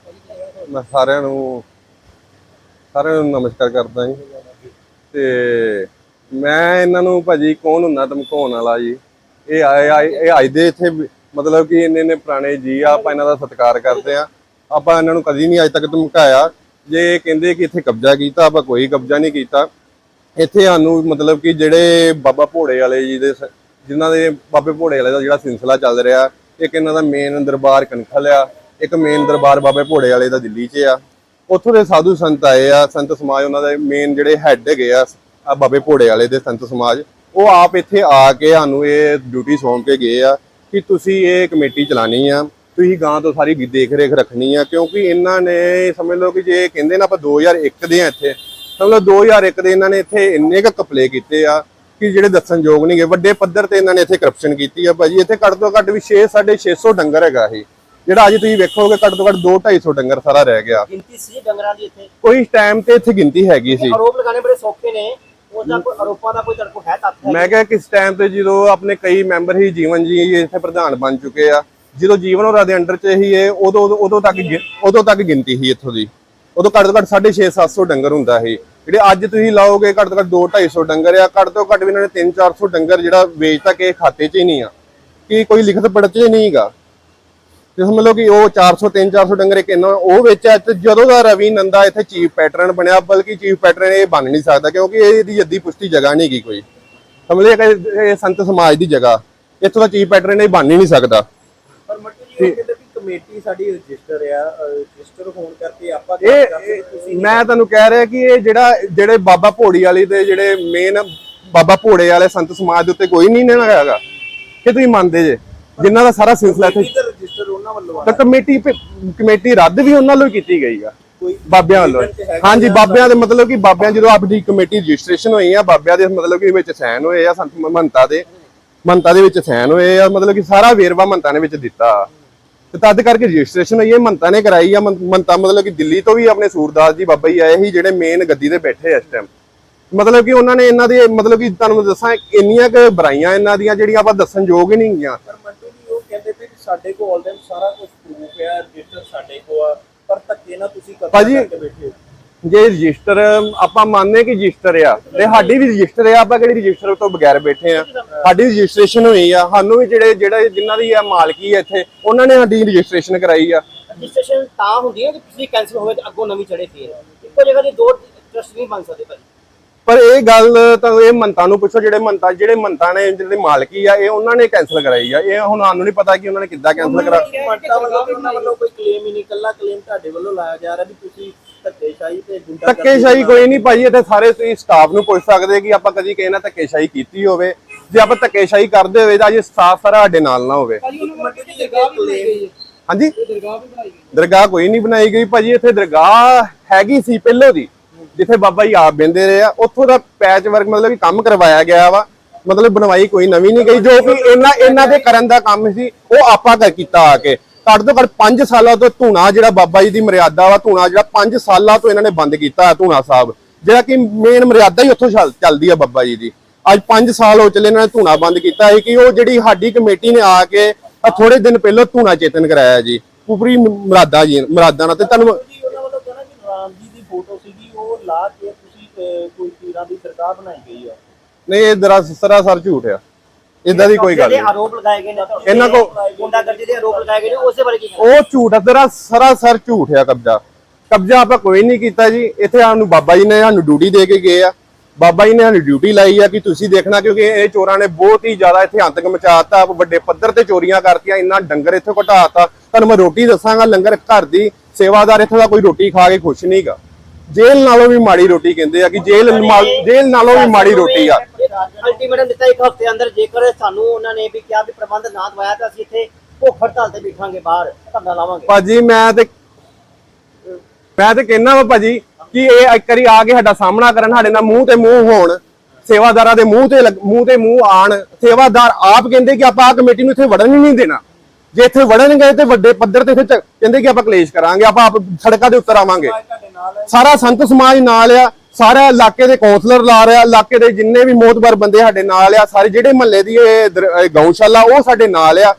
Speaker 7: ਮੈਂ ਸਾਰਿਆਂ ਨੂੰ ਸਾਰਿਆਂ ਨੂੰ ਨਮਸਕਾਰ ਕਰਦਾ ਜੀ। ਤੇ ਮੈਂ ਇਹਨਾਂ ਨੂੰ ਭਾਜੀ ਕੌਣ ਹੁੰਦਾ ਧਮਕਾਉਣ ਵਾਲਾ ਜੀ? ਇਹ ਆਏ, ਆਏ- ਇਹ ਅੱਜ ਦੇ ਇੱਥੇ ਮਤਲਬ ਕਿ ਇੰਨੇ ਨੇ ਪੁਰਾਣੇ ਜੀ ਆ, ਆਪਾਂ ਇਹਨਾਂ ਦਾ ਸਤਿਕਾਰ ਕਰਦੇ ਆ ਆਪਾਂ ਇਹਨਾਂ ਨੂੰ ਕਦੀ ਨਹੀਂ ਅੱਜ ਤੱਕ ਧਮਕਾਇਆ। ਜੇ ਕਹਿੰਦੇ ਕਿ ਇੱਥੇ ਕਬਜ਼ਾ ਕੀਤਾ, ਆਪਾਂ ਕੋਈ ਕਬਜ਼ਾ ਨਹੀਂ ਕੀਤਾ। ਇੱਥੇ ਸਾਨੂੰ ਮਤਲਬ ਕਿ ਜਿਹੜੇ ਬਾਬਾ ਭੋੜੇ ਵਾਲੇ ਜੀ ਦੇ ਸ- ਜਿਨ੍ਹਾਂ ਦੇ ਬਾਬੇ ਭੋੜੇ ਵਾਲੇ ਦਾ ਜਿਹੜਾ ਸਿਲਸਿਲਾ ਚੱਲ ਰਿਹਾ, ਇੱਕ ਇਹਨਾਂ ਦਾ ਮੇਨ ਦਰਬਾਰ ਕਨਖਲ ਆ, ਇੱਕ ਮੇਨ ਦਰਬਾਰ ਬਾਬੇ ਭੋੜੇ ਵਾਲੇ ਦਾ ਦਿੱਲੀ 'ਚ ਆ। ਉੱਥੋਂ ਦੇ ਸਾਧੂ ਸੰਤ ਆਏ ਆ, ਸੰਤ ਸਮਾਜ ਉਹਨਾਂ ਦੇ ਮੇਨ ਜਿਹੜੇ ਹੈੱਡ ਹੈਗੇ ਆ ਆ ਬਾਬੇ ਭੋੜੇ ਵਾਲੇ ਦੇ ਸੰਤ ਸਮਾਜ ਉਹ ਆਪ ਇੱਥੇ ਆ ਕੇ ਸਾਨੂੰ ਇਹ ਡਿਊਟੀ ਸੌਂਪ ਕੇ ਗਏ ਆ ਕਿ ਤੁਸੀਂ ਇਹ ਕਮੇਟੀ ਚਲਾਣੀ ਆ ਤੁਸੀਂ ਗਾਂ ਤੋਂ ਸਾਰੀ ਦੇਖ ਰੇਖ ਰੱਖਣੀ ਆ ਕਿਉਂਕਿ ਇਹਨਾਂ ਨੇ ਸਮਝ ਲਓ ਕਿ ਜੇ ਕਹਿੰਦੇ ਨਾ ਆਪਾਂ 2001 ਦੇ ਆ ਇੱਥੇ ਸਮਝ ਲਓ 2001 ਦੇ ਇਹਨਾਂ ਨੇ ਇੱਥੇ ਇੰਨੇ ਕੁ ਕਪਲੇ ਕੀਤੇ ਆ ਕਿ ਜਿਹੜੇ ਦੱਸਣ ਯੋਗ ਨਹੀਂਗੇ ਵੱਡੇ ਪੱਧਰ ਤੇ ਇਹਨਾਂ ਨੇ ਇੱਥੇ ਕਰਪਸ਼ਨ ਕੀਤੀ ਆ ਭਾਜੀ ਇੱਥੇ ਘੱਟ ਤੋਂ ਘੱਟ ਵੀ 6 650 ਡੰਗਰ ਹੈਗਾ ਇਹ ਜਿਹੜਾ ਅੱਜ ਤੁਸੀਂ ਵੇਖੋਗੇ ਘੱਟ ਤੋਂ ਘੱਟ 2 250 ਡੰਗਰ ਸਾਰਾ ਰਹਿ ਗਿਆ।
Speaker 4: ਗਿਣਤੀ ਸੀ ਡੰਗਰਾਂ ਦੀ ਇੱਥੇ?
Speaker 7: ਕੋਈ ਟਾਈਮ ਤੇ ਇੱਥੇ ਗਿਣਤੀ ਹੈਗੀ ਸੀ।
Speaker 4: ਆਰੋਪ ਲਗਾਣੇ ਬੜੇ ਸੌਖੇ ਨੇ। ਉਹਦਾ ਕੋਈ ਆਰੋਪਾਂ ਦਾ ਕੋਈ ਤੁਹਾਡੇ ਕੋਲ ਹੈ ਤੱਥ
Speaker 7: ਮੈਂ ਕਿਹਾ ਕਿਸ ਟਾਈਮ ਤੇ ਜਦੋਂ ਆਪਣੇ ਕਈ ਮੈਂਬਰ ਹੀ ਜੀਵਨ ਜੀ ਇੱਥੇ ਪ੍ਰਧਾਨ ਬਣ ਚੁੱਕੇ ਆ, ਜਦੋਂ ਜੀਵਨ ਹੋਰਾਂ ਦੇ ਅੰਡਰ ਚ ਹੀ ਇਹ ਉਦੋਂ ਉਦੋਂ- ਉਦੋਂ ਤੱਕ ਉਦੋਂ ਤੱਕ ਗਿਣਤੀ ਸੀ ਇੱਥੋਂ ਦੀ। ਉਦੋਂ ਘੱਟ ਤੋਂ ਘੱਟ 6.5 700 ਡੰਗਰ ਹੁੰਦਾ ਸੀ। ਜਿਹੜੇ ਅੱਜ ਤੁਸੀਂ ਲਾਓਗੇ ਘੱਟ ਤੋਂ ਘੱਟ 2 250 ਡੰਗਰ ਆ, ਘੱਟ ਤੋਂ ਘੱਟ ਵੀ ਇਹਨਾਂ ਨੇ 3 400 ਡੰਗਰ ਜਿਹੜਾ ਵੇਚ ਤੱਕ ਇਹ ਖਾਤੇ 'ਚ ਹੀ ਨਹੀਂ ਆ। ਕਿ ਕੋਈ ਲਿਖਤ ਪੜਤ 'ਚ ਹੀ ਨਹੀਂਗਾ ਤੇ ਸਮਝ ਲਓ ਕਿ ਉਹ 400 3 400 ਡੰਗਰ ਇੱਕ ਇਹਨਾਂ ਉਹ ਵੇਚਿਆ ਤੇ ਜਦੋਂ ਦਾ ਰਵੀ ਨੰਦਾ ਇੱਥੇ ਚੀਫ ਪੈਟਰਨ ਬਣਿਆ ਬਲਕਿ ਚੀਫ ਪੈਟਰਨ ਇਹ ਬਣ ਨਹੀਂ ਸਕਦਾ ਕਿਉਂਕਿ ਇਹਦੀ ਅੱਧੀ ਪੁਸ਼ਟੀ ਜਗ੍ਹਾ ਨਹੀਂ ਗਈ ਕੋਈ। ਸਮਝ ਲਿਆ ਕਿ ਇਹ ਸੰਤ ਸਮਾਜ ਦੀ ਜਗ੍ਹਾ। ਇੱਥੋਂ ਦਾ ਚੀਫ ਪੈਟਰਨ ਇਹ ਬਣ ਹੀ ਨਹੀਂ ਸਕਦਾ।
Speaker 1: ਪਰ ਮੱਟੂ ਜੀ ਉਹ ਕਹਿੰਦੇ ਵੀ ਕਮੇਟੀ ਸਾਡੀ ਰਜਿਸਟਰ ਆ ਰਜਿਸਟਰ ਹੋਣ ਕਰਕੇ ਆਪਾਂ
Speaker 7: ਇਹ
Speaker 1: ਕਰ ਸਕਦੇ,
Speaker 7: ਇਹ-
Speaker 1: ਤੁਸੀਂ
Speaker 7: ਮੈਂ ਤੁਹਾਨੂੰ ਕਹਿ ਰਿਹਾ ਕਿ ਇਹ ਜਿਹੜਾ ਜਿਹੜੇ ਬਾਬਾ ਭੋੜੀ ਵਾਲੀ ਦੇ ਜਿਹੜੇ ਮੇਨ ਬਾਬਾ ਭੋੜੇ ਵਾਲੇ ਸੰਤ ਸਮਾਜ ਦੇ ਉੱਤੇ ਕੋਈ ਨਹੀਂ ਨਾ ਹੈਗਾ। ਕਿ ਤੁਸੀਂ ਮੰਨਦੇ ਜੇ ਜਿਨ੍ਹਾਂ ਦਾ ਸਾਰਾ ਸਿਲਸਿਲਾ ਇੱਥੇ
Speaker 1: ਉਹਨਾਂ ਵੱਲੋਂ
Speaker 7: ਤਾਂ ਕਮੇਟੀ ਪ- ਕਮੇਟੀ ਰੱਦ ਵੀ ਉਹਨਾਂ ਵੱਲੋਂ ਹੀ ਕੀਤੀ ਗਈ ਆ।
Speaker 1: ਕੋਈ
Speaker 7: ਬਾਬਿਆਂ ਵੱਲੋਂ। ਹਾਂਜੀ ਬਾਬਿਆਂ ਦੇ ਮਤਲਬ ਕਿ ਬਾਬਿਆਂ ਜਦੋਂ ਆਪਣੀ ਕਮੇਟੀ ਰਜਿਸਟ੍ਰੇਸ਼ਨ ਹੋਈ ਆ ਬਾਬਿਆਂ ਦੇ ਮਤਲਬ ਕਿ ਵਿੱਚ ਸਾਈਨ ਹੋਏ ਆ ਸੰਤ ਮੰਤਾ ਦੇ ਮੰਤਾ ਦੇ ਵਿੱਚ ਸਾਈਨ ਹੋਏ ਆ ਮਤਲਬ ਕਿ ਸਾਰਾ ਵੇਰਵਾ ਮੰਤਾ ਨੇ ਵਿੱਚ ਦਿੱਤਾ। ਤੇ ਤਦ ਕਰਕੇ ਰਜਿਸਟ੍ਰੇਸ਼ਨ ਹੋਈ ਹੈ ਮੰਤਾ ਨੇ ਕਰਾਈ ਆ ਮੰਤਾ ਮਤਲਬ ਕਿ ਦਿੱਲੀ ਤੋਂ ਵੀ ਆਪਣੇ ਸੂਰਦਾਸ ਜੀ ਬਾਬਾ ਜੀ ਆਏ ਸੀ ਜਿਹੜੇ ਮੇਨ ਗੱਦੀ ਤੇ ਬੈਠੇ ਆ ਇਸ ਟਾਈਮ ਮਤਲਬ ਕਿ ਉਹਨਾਂ ਨੇ ਇਹਨਾਂ ਦੇ ਮਤਲਬ ਕਿ ਤੁਹਾਨੂੰ ਦੱਸਾਂ ਇੰਨੀਆਂ ਕੁ ਬੁਰਾਈਆਂ ਇਹਨਾਂ ਦੀਆਂ ਜਿਹੜੀਆਂ ਆਪਾਂ ਦੱਸਣ ਯੋਗ ਹੀ ਨਹੀਂ ਗੀਆਂ
Speaker 1: ਪਰ ਮੰਟੂ ਸਾਡੇ ਕੋਲ ਆਲ ਸਾਰਾ ਕੁਝ ਪ੍ਰੂਫ ਆ ਰਜਿਸਟਰ ਸਾਡੇ ਕੋਲ ਆ ਪਰ ਧੱਕੇ ਨਾਲ ਤੁਸੀਂ
Speaker 7: ਭਾਜੀ,
Speaker 1: ਕਰਕੇ ਬੈਠੇ ਹੋ?
Speaker 7: ਜੇ ਰਜਿਸਟਰ ਆਪਾਂ ਮੰਨਦੇ ਕਿ ਰਜਿਸਟਰ ਆ ਤੇ ਸਾਡੀ ਵੀ ਰਜਿਸਟਰ ਆ ਆਪਾਂ ਕਿਹੜੀ ਰਜਿਸਟਰ ਤੋਂ ਬਗੈਰ ਬੈਠੇ ਆ? ਸਾਡੀ ਰਜਿਸਟ੍ਰੇਸ਼ਨ ਹੋਈ ਆ ਸਾਨੂੰ ਵੀ ਜਿਹੜੇ ਜਿਹੜੇ ਜਿਨ੍ਹਾਂ ਦੀ ਆ ਮਾਲਕੀ ਆ ਇੱਥੇ ਉਹਨਾਂ ਨੇ ਸਾਡੀ ਰਜਿਸਟ੍ਰੇਸ਼ਨ ਕਰਾਈ ਆ।
Speaker 4: ਰਜਿਸਟ੍ਰੇਸ਼ਨ ਤਾਂ ਹੁੰਦੀ ਹੈ ਕਿ ਪਿਛਲੀ ਕੈਂਸਲ ਹੋਵੇ ਤੇ ਅੱਗੋਂ ਨਵੀਂ ਚੜੇ ਫੇਰ। ਇੱਕੋ ਜਗ੍ਹਾ ਦੀ ਦੋ ਟਰਸਟ ਨਹੀਂ ਬਣ ਸਕਦੇ ਭਾਜੀ।
Speaker 7: ਪਰ ਇਹ ਗੱਲ ਤਾਂ ਇਹ ਮੰਤਾਂ ਨੂੰ ਪੁੱਛੋ ਜਿਹੜੇ ਮੰਤਾਂ ਜਿਹੜੇ ਮੰਤਾਂ ਨੇ ਜਿਹੜੇ ਮਾਲਕੀ ਆ ਇਹ ਉਹਨਾਂ ਨੇ ਕੈਨਸਲ ਕਰਾਈ ਆ। ਇਹ ਹੁਣ ਸਾਨੂੰ ਨਹੀਂ ਪਤਾ ਕਿ ਉਹਨਾਂ ਨੇ ਕਿੱਦਾਂ ਕੈਨਸਲ ਕਰਾ
Speaker 1: ਮੰਟਾ ਵੱਲੋਂ ਵੀ ਉਹਨਾਂ ਵੱਲੋਂ ਕੋਈ ਕਲੇਮ ਹੀ ਨਹੀਂ ਕੱਲਾ ਕਲੇਮ ਤੁਹਾਡੇ ਵੱਲੋਂ ਲਾਇਆ ਜਾ ਰਿਹਾ ਵੀ ਤੁਸੀਂ ਧੱਕੇਸ਼ਾਹੀ ਤੇ ਗੁੰਡਾ
Speaker 7: ਧੱਕੇਸ਼ਾਹੀ ਕੋਈ ਨਹੀਂ ਭਾਜੀ ਇੱਥੇ ਸਾਰੇ ਤੁਸੀਂ ਸਟਾਫ ਨੂੰ ਪੁੱਛ ਸਕਦੇ ਕਿ ਆਪਾਂ ਕਦੀ ਕਿਸੇ ਨਾਲ ਧੱਕੇਸ਼ਾਹੀ ਕੀਤੀ ਹੋਵੇ। ਜੇ ਆਪਾਂ ਧੱਕੇਸ਼ਾਹੀ ਕਰਦੇ ਹੋਵੇ ਤਾਂ ਅਜੇ ਸਟਾਫ ਸਾਰਾ ਸਾਡੇ ਨਾਲ ਨਾ ਹੋਵੇ। ਹਾਂਜੀ?
Speaker 3: ਦਰਗਾਹ
Speaker 7: ਕੋਈ ਨਹੀਂ ਬਣਾਈ ਗਈ ਭਾਜੀ ਇੱਥੇ ਦਰਗਾਹ ਹੈਗੀ ਸੀ ਪਹਿਲੋਂ ਦੀ। ਜਿੱਥੇ ਬਾਬਾ ਜੀ ਆਪ ਬਹਿੰਦੇ ਰਹੇ ਆ, ਉੱਥੋਂ ਦਾ ਪੈਚ ਵਰਕ ਮਤਲਬ ਕਿ ਕੰਮ ਕਰਵਾਇਆ ਗਿਆ ਵਾ। ਮਤਲਬ ਬਣਵਾਈ ਕੋਈ ਨਵੀਂ ਨਹੀਂ ਗਈ, ਜੋ ਕਿ ਇਹਨਾਂ ਇਹਨਾਂ ਦੇ ਕਰਨ ਦਾ ਕੰਮ ਸੀ, ਉਹ ਆਪਾਂ ਕਰ ਕੀਤਾ ਆ ਕੇ। ਘੱਟ ਤੋਂ ਘੱਟ 5 ਸਾਲਾਂ ਤੋਂ ਧੂਣਾ ਜਿਹੜਾ ਬਾਬਾ ਜੀ ਦੀ ਮਰਿਆਦਾ ਵਾ, ਧੂਣਾ ਜਿਹੜਾ 5 ਸਾਲਾਂ ਤੋਂ ਇਹਨਾਂ ਨੇ ਬੰਦ ਕੀਤਾ ਧੂਣਾ ਸਾਹਿਬ। ਜਿਹੜਾ ਕਿ ਮੇਨ ਮਰਿਆਦਾ ਹੀ ਉੱਥੋਂ ਚੱਲਦੀ ਆ ਬਾਬਾ ਜੀ ਦੀ। ਅੱਜ 5 ਸਾਲ ਹੋ ਚਲੇ ਇਹਨਾਂ ਨੇ ਧੂਣਾ ਬੰਦ ਕੀਤਾ ਹੈ ਕਿ ਉਹ ਜਿਹੜੀ ਸਾਡੀ ਕਮੇਟੀ ਨੇ ਆ ਕੇ ਥੋੜੇ ਦਿਨ ਪਹਿਲਾਂ ਧੂਣਾ ਚੇਤਨ ਕਰਾਇਆ ਜੀ। ਉਪਰੀ ਮਰਾਦਾ ਜੀ ਮਰਾਦਾ ਨਾਲ ਤੇ ਤੁਹਾਨੂੰ
Speaker 1: ਰਾਮ ਜੀ ਦੀ ਫੋਟੋ ਸੀਗੀ ਉਹ ਲਾ ਕੇ ਤੁਸੀਂ ਅਹ, ਕੋਈ ਪੀਰਾਂ ਦੀ ਦਰਗਾਹ ਬਣਾਈ ਗਈ ਆ?
Speaker 7: ਨਹੀਂ ਇਹ ਦਰਾ ਸਰਾਸਰ ਝੂਠ ਆ। ਇਦਾਂ ਦੀ ਕੋਈ ਗੱਲ
Speaker 4: ਜਿਹੜੇ
Speaker 7: ਨਹੀਂ।
Speaker 4: ਆਰੋਪ ਲਗਾਏ ਗਏ ਨੇ
Speaker 7: ਇਹਨਾਂ ਕੋ-
Speaker 4: ਗੁੰਡਾਗਰਦੀ ਦੇ ਆਰੋਪ ਲਗਾਏ ਗਏ ਨੇ ਉਸੇ ਬਾਰੇ ਕੀ ਕਹਿਣਾ?
Speaker 7: ਉਹ ਝੂਠ ਆ ਤੇਰਾ ਸਰਾਸਰ ਝੂਠ ਆ ਕਬਜ਼ਾ। ਕਬਜ਼ਾ ਆਪਾਂ ਕੋਈ ਨਹੀਂ ਕੀਤਾ ਜੀ। ਇੱਥੇ ਸਾਨੂੰ ਬਾਬਾ ਜੀ ਨੇ ਸਾਨੂੰ ਡਿਊਟੀ ਦੇ ਕੇ ਗਏ ਆ। ਬਾਬਾ ਜੀ ਨੇ ਸਾਨੂੰ ਡਿਊਟੀ ਲਾਈ ਆ ਕਿ ਤੁਸੀਂ ਦੇਖਣਾ ਕਿਉਂਕਿ ਇਹ ਚੋਰਾਂ ਨੇ ਬਹੁਤ ਹੀ ਜ਼ਿਆਦਾ ਇੱਥੇ ਹੰਤਕ ਮਚਾਤਾ ਵੱਡੇ ਪੱਧਰ ਤੇ ਚੋਰੀਆਂ ਕਰਤੀਆਂ ਇੰਨਾ ਡੰਗਰ ਇੱਥੇ ਘਟਾਤਾ। ਤੁਹਾਨੂੰ ਮੈਂ ਰੋਟੀ ਦੱਸਾਂਗਾ ਲੰਗਰ ਘਰ ਦੀ ਸੇਵਾਦਾਰ ਇੱਥੇ ਦਾ ਕੋਈ ਰੋਟੀ ਖਾ ਕੇ ਖੁਸ਼ ਨਹੀਂਗਾ ਜੇਲ੍ਹ ਨਾਲੋਂ ਵੀ ਮਾੜੀ ਰੋਟੀ ਕਹਿੰਦੇ ਆ ਕਿ ਜੇਲ੍ਹ ਨਾਲ- ਜੇਲ੍ਹ ਨਾਲੋਂ ਵੀ ਮਾੜੀ ਰੋਟੀ ਆ।
Speaker 4: ਅਲਟੀਮੇਟਮ ਦਿੱਤਾ ਇੱਕ ਹਫ਼ਤੇ ਅੰਦਰ ਜੇਕਰ ਸਾਨੂੰ ਉਹਨਾਂ ਨੇ ਵੀ ਕਿਹਾ ਵੀ ਪ੍ਰਬੰਧ ਨਾ ਦਵਾਇਆ ਤਾਂ ਅਸੀਂ ਇੱਥੇ ਭੁੱਖ ਹੜਤਾਲ ਤੇ ਬੈਠਾਂਗੇ ਬਾਹਰ ਧਰਨਾ ਲਾਵਾਂਗੇ।
Speaker 7: ਭਾਜੀ ਮੈਂ ਤੇ ਮੈਂ ਤੇ ਕਹਿਣਾ ਵਾ ਭਾਜੀ ਕਿ ਇਹ ਇੱਕ ਵਾਰੀ ਆ ਕੇ ਸਾਡਾ ਸਾਹਮਣਾ ਕਰਨ ਸਾਡੇ ਨਾਲ ਮੂੰਹ ਤੇ ਮੂੰਹ ਹੋਣ ਸੇਵਾਦਾਰਾਂ ਦੇ ਮੂੰਹ ਤੇ ਲੱਗ- ਮੂੰਹ ਤੇ ਮੂੰਹ ਆਣ। ਸੇਵਾਦਾਰ ਆਪ ਕਹਿੰਦੇ ਕਿ ਆਪਾਂ ਆ ਕਮੇਟੀ ਨੂੰ ਇੱਥੇ ਵੜਨ ਹੀ ਨਹੀਂ ਦੇਣਾ। ਜੇ ਇੱਥੇ ਵੜਨਗੇ ਤੇ ਵੱਡੇ ਪੱਧਰ ਤੇ ਇੱਥੇ ਕਹਿੰਦੇ ਕਿ ਆਪਾਂ ਕਲੇਸ਼ ਕਰਾਂਗੇ ਆਪਾਂ ਆਪ ਸੜਕਾਂ ਦੇ ਉੱਤਰ ਆਵਾਂਗੇ। ਸਾਰਾ ਸੰਤ ਸਮਾਜ ਨਾਲ ਆ, ਸਾਰਾ ਇਲਾਕੇ ਦੇ ਕੌਂਸਲਰ ਲਾ ਰਿਹਾ, ਇਲਾਕੇ ਦੇ ਜਿੰਨੇ ਵੀ ਮੋਤਬਰ ਬੰਦੇ ਸਾਡੇ ਨਾਲ ਆ, ਸਾਰੇ ਜਿਹੜੇ ਮਹੱਲੇ ਦੀ ਇਹ ਗਊਸ਼ਾਲਾ, ਉਹ ਸਾਡੇ ਨਾਲ ਆ।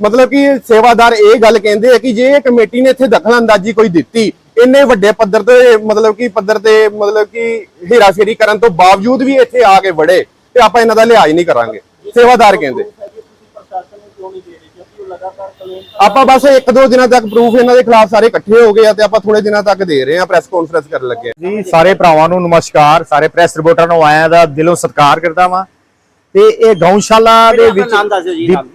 Speaker 7: ਮਤਲਬ ਕਿ ਸੇਵਾਦਾਰ ਇਹ ਗੱਲ ਕਹਿੰਦੇ ਆ ਕਿ ਜੇ ਇਹ ਕਮੇਟੀ ਨੇ ਇੱਥੇ ਦਖਲ ਅੰਦਾਜ਼ੀ ਕੋਈ ਦਿੱਤੀ, ਇੰਨੇ ਵੱਡੇ ਪੱਧਰ ਤੇ ਮਤਲਬ ਕਿ ਪੱਧਰ ਤੇ ਮਤਲਬ ਕਿ ਹੇਰਾਫੇਰੀ ਕਰਨ ਤੋਂ ਬਾਵਜੂਦ ਵੀ ਇੱਥੇ ਆ ਕੇ ਵੜੇ, ਤੇ ਆਪਾਂ ਇਹਨਾਂ ਦਾ ਲਿਹਾਜ਼ ਨਹੀਂ ਕਰਾਂਗੇ। ਸੇਵਾਦਾਰ ਕਹਿੰਦੇ। ਆਪਾਂ ਬਸ ਇੱਕ ਦੋ ਦਿਨਾਂ ਤੱਕ ਪ੍ਰੂਫ ਇਹਨਾਂ ਦੇ ਖਿਲਾਫ ਸਾਰੇ ਇਕੱਠੇ ਹੋ ਗਏ ਆ ਤੇ ਆਪਾਂ ਥੋੜੇ ਦਿਨਾਂ ਤੱਕ ਦੇ ਰਹੇ ਆ ਪ੍ਰੈਸ ਕਾਨਫਰੰਸ ਕਰਨ ਲੱਗੇ ਆ।
Speaker 8: ਜੀ ਸਾਰੇ ਭਰਾਵਾਂ ਨੂੰ ਨਮਸਕਾਰ ਸਾਰੇ ਪ੍ਰੈਸ ਰਿਪੋਰਟਰਾਂ ਨੂੰ ਆਇਆਂ ਦਾ ਦਿਲੋਂ ਸਤਿਕਾਰ ਕਰਦਾ ਵਾਂ ਤੇ ਇਹ ਗਊਸ਼ਾਲਾ ਦੇ ਵਿੱਚ।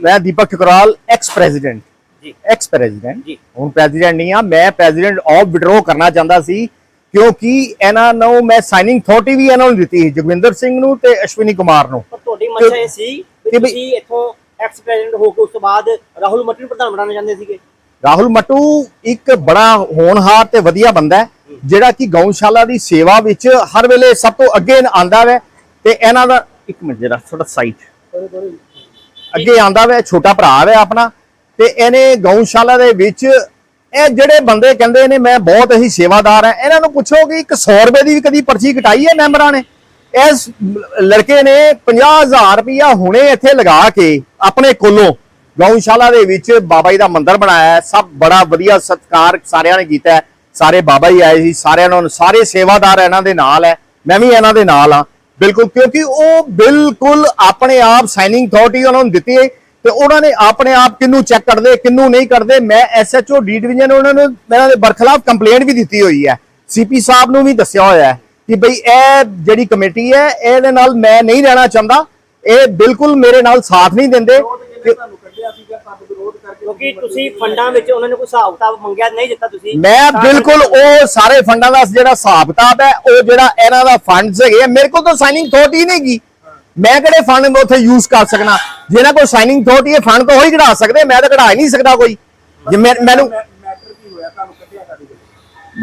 Speaker 8: ਮੈਂ Deepak Thakral ex president
Speaker 4: ji.
Speaker 8: Ex president
Speaker 4: ji.
Speaker 8: ਹੁਣ ਪ੍ਰੈਜ਼ੀਡੈਂਟ ਨਹੀਂ ਆ ਮੈਂ ਪ੍ਰੈਜ਼ੀਡੈਂਟ ਆਫ ਵਿਡਰੋ ਕਰਨਾ ਚਾਹੁੰਦਾ ਸੀ ਕਿਉਂਕਿ ਇਹਨਾਂ ਨੂੰ ਮੈਂ ਸਾਈਨਿੰਗ ਅਥਾਰਟੀ ਵੀ ਇਹਨਾਂ ਨੂੰ ਦਿੱਤੀ ਸੀ ਜਗਵਿੰਦਰ ਸਿੰਘ ਨੂੰ ਤੇ ਅਸ਼ਵਨੀ ਕੁਮਾਰ ਨੂੰ
Speaker 4: ਤੁਹਾਡੀ ਮਨਸ਼ਾ ਇਹ ਸੀ
Speaker 8: ਕਿ
Speaker 4: ਤੁਸੀਂ ਇੱਥੋਂ ਐਕਸ ਪ੍ਰੈਜ਼ੀਡੈਂਟ ਹੋ ਕੇ ਉਸ ਤੋਂ ਬਾਅਦ ਰਾਹੁਲ ਮਟਰੀ ਨੂੰ ਪ੍ਰਧਾਨ ਬਣਾਉਣਾ ਚਾਹੁੰਦੇ ਸੀਗੇ।
Speaker 8: ਰਾਹੁਲ ਮਟੂ ਇੱਕ ਬੜਾ ਹੋਣਹਾਰ ਤੇ ਵਧੀਆ ਬੰਦਾ ਹੈ, ਜਿਹੜਾ ਕਿ ਗਊਸ਼ਾਲਾ ਦੀ ਸੇਵਾ ਵਿੱਚ ਹਰ ਵੇਲੇ ਸਭ ਤੋਂ ਅੱਗੇ ਆਂਦਾ ਵੈ। ਤੇ ਇਹਨਾਂ ਦਾ ਇੱਕ ਮਿੰਟ ਜਰਾ ਥੋੜਾ ਸਾਈਟ ਅੱਗੇ ਆਂਦਾ ਵੈ, ਛੋਟਾ ਭਰਾ ਵੈ ਆਪਣਾ। ਤੇ ਇਹਨੇ ਗਊਸ਼ਾਲਾ ਦੇ ਵਿੱਚ ਇਹ ਜਿਹੜੇ ਬੰਦੇ ਕਹਿੰਦੇ ਨੇ, ਮੈਂ ਬਹੁਤ ਹੀ ਸੇਵਾਦਾਰ ਹਾਂ। ਇਹਨਾਂ ਨੂੰ ਪੁੱਛੋ ਕਿ ਇੱਕ 100 ਰੁਪਏ ਦੀ ਵੀ ਕਦੀ ਪਰਚੀ ਕਟਾਈ ਹੈ ਮੈਂਬਰਾਂ ਨੇ? ਇਸ ਲੜਕੇ ਨੇ 50000 ਰੁਪਇਆ ਹੁਣੇ ਇੱਥੇ ਲਗਾ ਕੇ ਆਪਣੇ ਕੋਲੋਂ ਗਊਸ਼ਾਲਾ ਦੇ ਵਿੱਚ ਬਾਬਾ ਜੀ ਦਾ ਮੰਦਿਰ ਬਣਾਇਆ ਸਭ ਬੜਾ ਵਧੀਆ ਸਤਿਕਾਰ ਸਾਰਿਆਂ ਨੇ ਕੀਤਾ ਸਾਰੇ ਬਾਬਾ ਜੀ ਆਏ ਸੀ, ਸਾਰਿਆਂ ਨੂੰ, ਸਾਰੇ ਸੇਵਾਦਾਰ ਇਹਨਾਂ ਦੇ ਨਾਲ ਹੈ। ਮੈਂ ਵੀ ਇਹਨਾਂ ਦੇ ਨਾਲ ਆ ਬਿਲਕੁਲ, ਕਿਉਂਕਿ ਉਹ ਬਿਲਕੁਲ ਆਪਣੇ ਆਪ ਸਾਈਨਿੰਗ ਅਥਾਰਟੀ ਉਹਨਾਂ ਨੂੰ ਦਿੱਤੀ ਹੈ ਤੇ ਉਹਨਾਂ ਨੇ ਆਪਣੇ ਆਪ ਕਿੰਨੂੰ ਚੈੱਕ ਕਰਦੇ ਕਿੰਨੂੰ ਨਹੀਂ ਕਰਦੇ। ਮੈਂ ਐਸਐਚਓ ਡੀ ਡਿਵੀਜ਼ਨ ਉਹਨਾਂ ਨੂੰ, ਇਹਨਾਂ ਦੇ ਬਰਖਲਾਫ ਕੰਪਲੇਂਟ ਵੀ ਦਿੱਤੀ ਹੋਈ ਹੈ। ਸੀਪੀ ਸਾਹਿਬ ਨੂੰ ਵੀ ਦੱਸਿਆ ਹੋਇਆ ਹੈ। ਕਿ ਬਈ ਇਹ ਜਿਹੜੀ ਕਮੇਟੀ ਹੈ ਇਹਦੇ ਨਾਲ ਮੈਂ ਨਹੀਂ ਰਹਿਣਾ ਚਾਹੁੰਦਾ। ਇਹ ਬਿਲਕੁਲ ਮੇਰੇ ਨਾਲ ਸਾਥ ਨਹੀਂ ਦਿੰਦੇ। ਕਿ-
Speaker 1: ਤੁਹਾਨੂੰ ਕੱਢਿਆ ਸੀਗਾ ਤੁਹਾਨੂੰ ਵਿਰੋਧ ਕਰਕੇ
Speaker 4: ਕਿਉਂਕਿ ਤੁਸੀਂ ਫੰਡਾਂ ਵਿੱਚ ਉਹਨਾਂ ਨੇ ਕੋਈ ਹਿਸਾਬ ਕਿਤਾਬ ਮੰਗਿਆ ਨਹੀਂ ਦਿੱਤਾ ਤੁਸੀਂ।
Speaker 8: ਮੈਂ ਬਿਲਕੁਲ ਉਹ ਸਾਰੇ ਫੰਡਾਂ ਦਾ ਜਿਹੜਾ ਹਿਸਾਬ ਕਿਤਾਬ ਹੈ ਉਹ ਜਿਹੜਾ ਇਹਨਾਂ ਦਾ ਫੰਡਸ ਹੈਗੇ ਮੇਰੇ ਕੋਲ ਤਾਂ ਸਾਈਨਿੰਗ ਅਥਾਰਟੀ ਨਹੀਂ ਗੀ ਮੈਂ ਕਿਹੜੇ ਫੰਡ ਉੱਥੇ ਯੂਜ਼ ਕਰ ਸਕਣਾ ਜਿਹਨਾਂ ਕੋਲ ਸਾਈਨਿੰਗ ਅਥਾਰਟੀ ਹੈ ਫੰਡ ਤਾਂ ਉਹੀ ਕਢਾ ਸਕਦੇ ਮੈਂ ਤਾਂ ਕਢਾ ਹੀ ਨਹੀਂ ਸਕਦਾ ਕੋਈ। ਜੇ ਮੈਨੂੰ
Speaker 1: ਮੈਟਰ ਕੀ ਹੋਇਆ? ਤੁਹਾਨੂੰ ਕੱਢਿਆ ਕਾਦੀ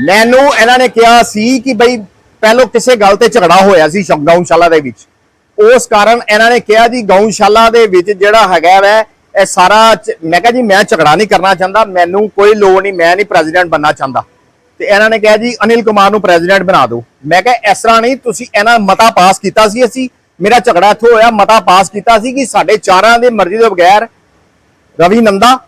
Speaker 8: ਮੈਨੂੰ ਇਹਨਾਂ ਨੇ ਕਿਹਾ ਸੀ ਕਿ ਬਈ ਪਹਿਲੋਂ ਕਿਸੇ ਗੱਲ ਤੇ ਝਗੜਾ ਹੋਇਆ ਸੀ ਗਊਸ਼ਾਲਾ ਦੇ ਵਿੱਚ। ਉਸ ਕਾਰਨ ਇਹਨਾਂ ਨੇ ਕਿਹਾ ਜੀ, ਗਊਸ਼ਾਲਾ ਦੇ ਵਿੱਚ ਜਿਹੜਾ ਹੈਗਾ ਵੈ, ਇਹ ਸਾਰਾ ਮੈਂ ਕਿਹਾ ਜੀ, ਮੈਂ ਝਗੜਾ ਨਹੀਂ ਕਰਨਾ ਚਾਹੁੰਦਾ, ਮੈਨੂੰ ਕੋਈ ਲੋੜ ਨਹੀਂ, ਮੈਂ ਨਹੀਂ ਪ੍ਰੈਜ਼ੀਡੈਂਟ ਬੰਨਾ ਚਾਹੁੰਦਾ। ਤੇ ਇਹਨਾਂ ਨੇ ਕਿਹਾ ਜੀ, ਅਨਿਲ ਕੁਮਾਰ ਨੂੰ ਪ੍ਰੈਜ਼ੀਡੈਂਟ ਬਣਾ ਦਿਓ। ਮੈਂ ਕਿਹਾ, ਇਸ ਤਰ੍ਹਾਂ ਨਹੀਂ, ਤੁਸੀਂ ਇਹਨਾਂ ਮਤਾ ਪਾਸ ਕੀਤਾ ਸੀ ਅਸੀਂ, ਮੇਰਾ ਝਗੜਾ ਇੱਥੋਂ ਹੋਇਆ, ਮਤਾ ਪਾਸ ਕੀਤਾ ਸੀ ਕਿ ਸਾਡੇ ਚਾਰਾਂ ਦੀ ਮਰਜ਼ੀ ਦੇ ਬਗੈਰ ਰਵੀ ਨੰਦਾ,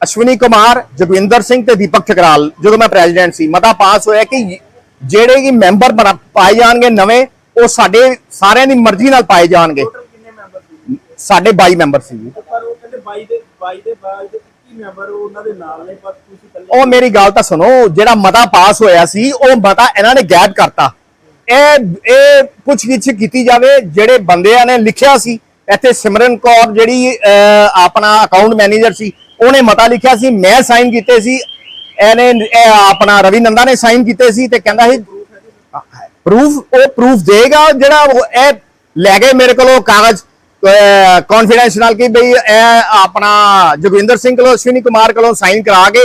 Speaker 8: ਅਸ਼ਵਨੀ ਕੁਮਾਰ ਜਗਵਿੰਦਰ ਸਿੰਘ ਤੇ ਦੀਪਕ ਠਕਰਾਲ, ਜਦੋਂ ਮੈਂ ਪ੍ਰੈਜ਼ੀਡੈਂਟ ਸੀ, ਮਤਾ ਪਾਸ ਹੋਇਆ ਕਿ ਜਿਹੜੇ ਕਿ ਮੈਂਬਰ ਪਾਏ ਜਾਣਗੇ ਨਵੇਂ ਉਹ ਸਾਡੇ ਸਾਰਿਆਂ ਦੀ ਮਰਜ਼ੀ ਨਾਲ ਪਾਏ ਜਾਣਗੇ। ਸਾਡੇ 22 ਮੈਂਬਰ ਸੀ ਜੀ।
Speaker 1: ਪਰ ਉਹ ਕਹਿੰਦੇ 22 ਦੇ 22 ਦੇ ਬਾਅਦ 21 ਮੈਂਬਰ ਉਹ ਉਹਨਾਂ ਦੇ ਨਾਲ ਨੇ ਪਰ ਤੁਸੀਂ ਇਕੱਲੇ
Speaker 8: ਉਹ ਮੇਰੀ ਗੱਲ ਤਾਂ ਸੁਣੋ ਜਿਹੜਾ ਮਤਾ ਪਾਸ ਹੋਇਆ ਸੀ ਉਹ ਮਤਾ ਇਹਨਾਂ ਨੇ ਗਾਇਬ ਕਰਤਾ। ਇਹ ਇਹ ਪੁੱਛਗਿੱਛ ਕੀਤੀ ਜਾਵੇ ਜਿਹੜੇ ਬੰਦਿਆਂ ਨੇ ਲਿਖਿਆ ਸੀ ਇੱਥੇ ਸਿਮਰਨ ਕੌਰ ਜਿਹੜੀ ਆਪਣਾ ਅਕਾਊਂਟ ਮੈਨੇਜਰ ਸੀ ਉਹਨੇ ਮਤਾ ਲਿਖਿਆ ਸੀ ਮੈਂ ਸਾਈਨ ਕੀਤੇ ਸੀ ਇਹਨੇ, ਇਹ ਆਪਣਾ ਰਵੀ ਨੰਦਾ ਨੇ ਸਾਈਨ ਕੀਤੇ ਸੀ ਤੇ ਕਹਿੰਦਾ ਸੀ ਪ੍ਰੂਫ ਉਹ ਪ੍ਰੂਫ ਦੇਗਾ ਜਿਹੜਾ ਇਹ ਲੈ ਗਏ ਮੇਰੇ ਕੋਲੋਂ ਕਾਗਜ਼ ਕੌਨਫੀਡੈਂਸ ਨਾਲ ਕਿ ਬਈ ਇਹ ਆਪਣਾ ਜੋਗਿੰਦਰ ਸਿੰਘ ਕੋਲੋਂ, ਅਸ਼ਵਨੀ ਕੁਮਾਰ ਕੋਲੋਂ ਸਾਈਨ ਕਰਾ ਕੇ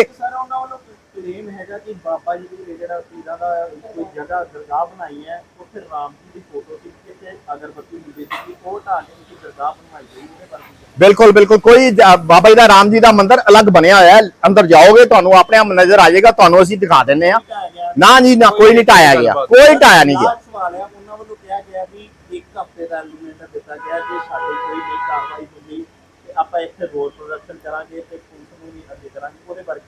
Speaker 1: ਕਲੇਮ ਹੈਗਾ ਕਿ ਬਾਬਾ ਜੀ ਦੇ ਜਿਹੜਾ ਪੀਰਾਂ ਦਾ ਕੋਈ ਜਗ੍ਹਾ ਦਰਗਾਹ ਬਣਾਈ ਹੈ ਉੱਥੇ ਰਾਮ ਜੀ ਦੀ ਫੋਟੋ ਸੀ ਤੇ ਅਗਰਬੱਤੀ ਮਿਲੀ ਸੀ ਉਹ ਢਾਹ ਕੇ ਤੁਸੀਂ ਦਰਗਾਹ ਬਣਵਾਈ ਗਈ ਕੀ ਕਹਿਣਾ?
Speaker 8: ਬਿਲਕੁਲ ਬਿਲਕੁਲ। ਕੋਈ ਬਾਬਾ ਜੀ ਦਾ ਰਾਮ ਜੀ ਦਾ ਮੰਦਿਰ ਅਲੱਗ ਬਣਿਆ ਹੋਇਆ ਹੈ। ਅੰਦਰ ਜਾਓਗੇ ਤੁਹਾਨੂੰ ਆਪਣੇ ਆਪ ਨਜ਼ਰ ਆ ਜਾਏਗਾ ਤੁਹਾਨੂੰ ਅਸੀਂ ਦਿਖਾ ਦਿੰਨੇ ਆ ਨਾ ਜੀ ਨਾ ਕੋਈ ਨਹੀਂ ਟਾਇਆ ਗਿਆ। ਕੋਈ ਟਾਇਆ ਨਹੀਂ ਗਿਆ।
Speaker 1: ਸਵਾਲ ਹੈ ਉਹਨਾਂ ਵੱਲੋਂ ਕਿਹਾ ਗਿਆ ਵੀ ਇੱਕ ਹਫ਼ਤੇ ਦਾ ਐਲੀਮੈਂਟ ਦਿੱਤਾ ਗਿਆ ਜੇ ਸਾਡੇ ਕੋਈ ਨਹੀਂ ਕਾਰਵਾਈ ਹੁੰਦੀ ਤੇ ਆਪਾਂ ਇੱਥੇ ਰੋਡ ਪ੍ਰੋਡਕਸ਼ਨ ਕਰਾਂਗੇ ਤੇ ਪੁਲਿਸ ਨੂੰ ਵੀ ਅੱਗੇ ਕਰਾਂਗੇ ਉਹਦੇ ਬਾਰੇ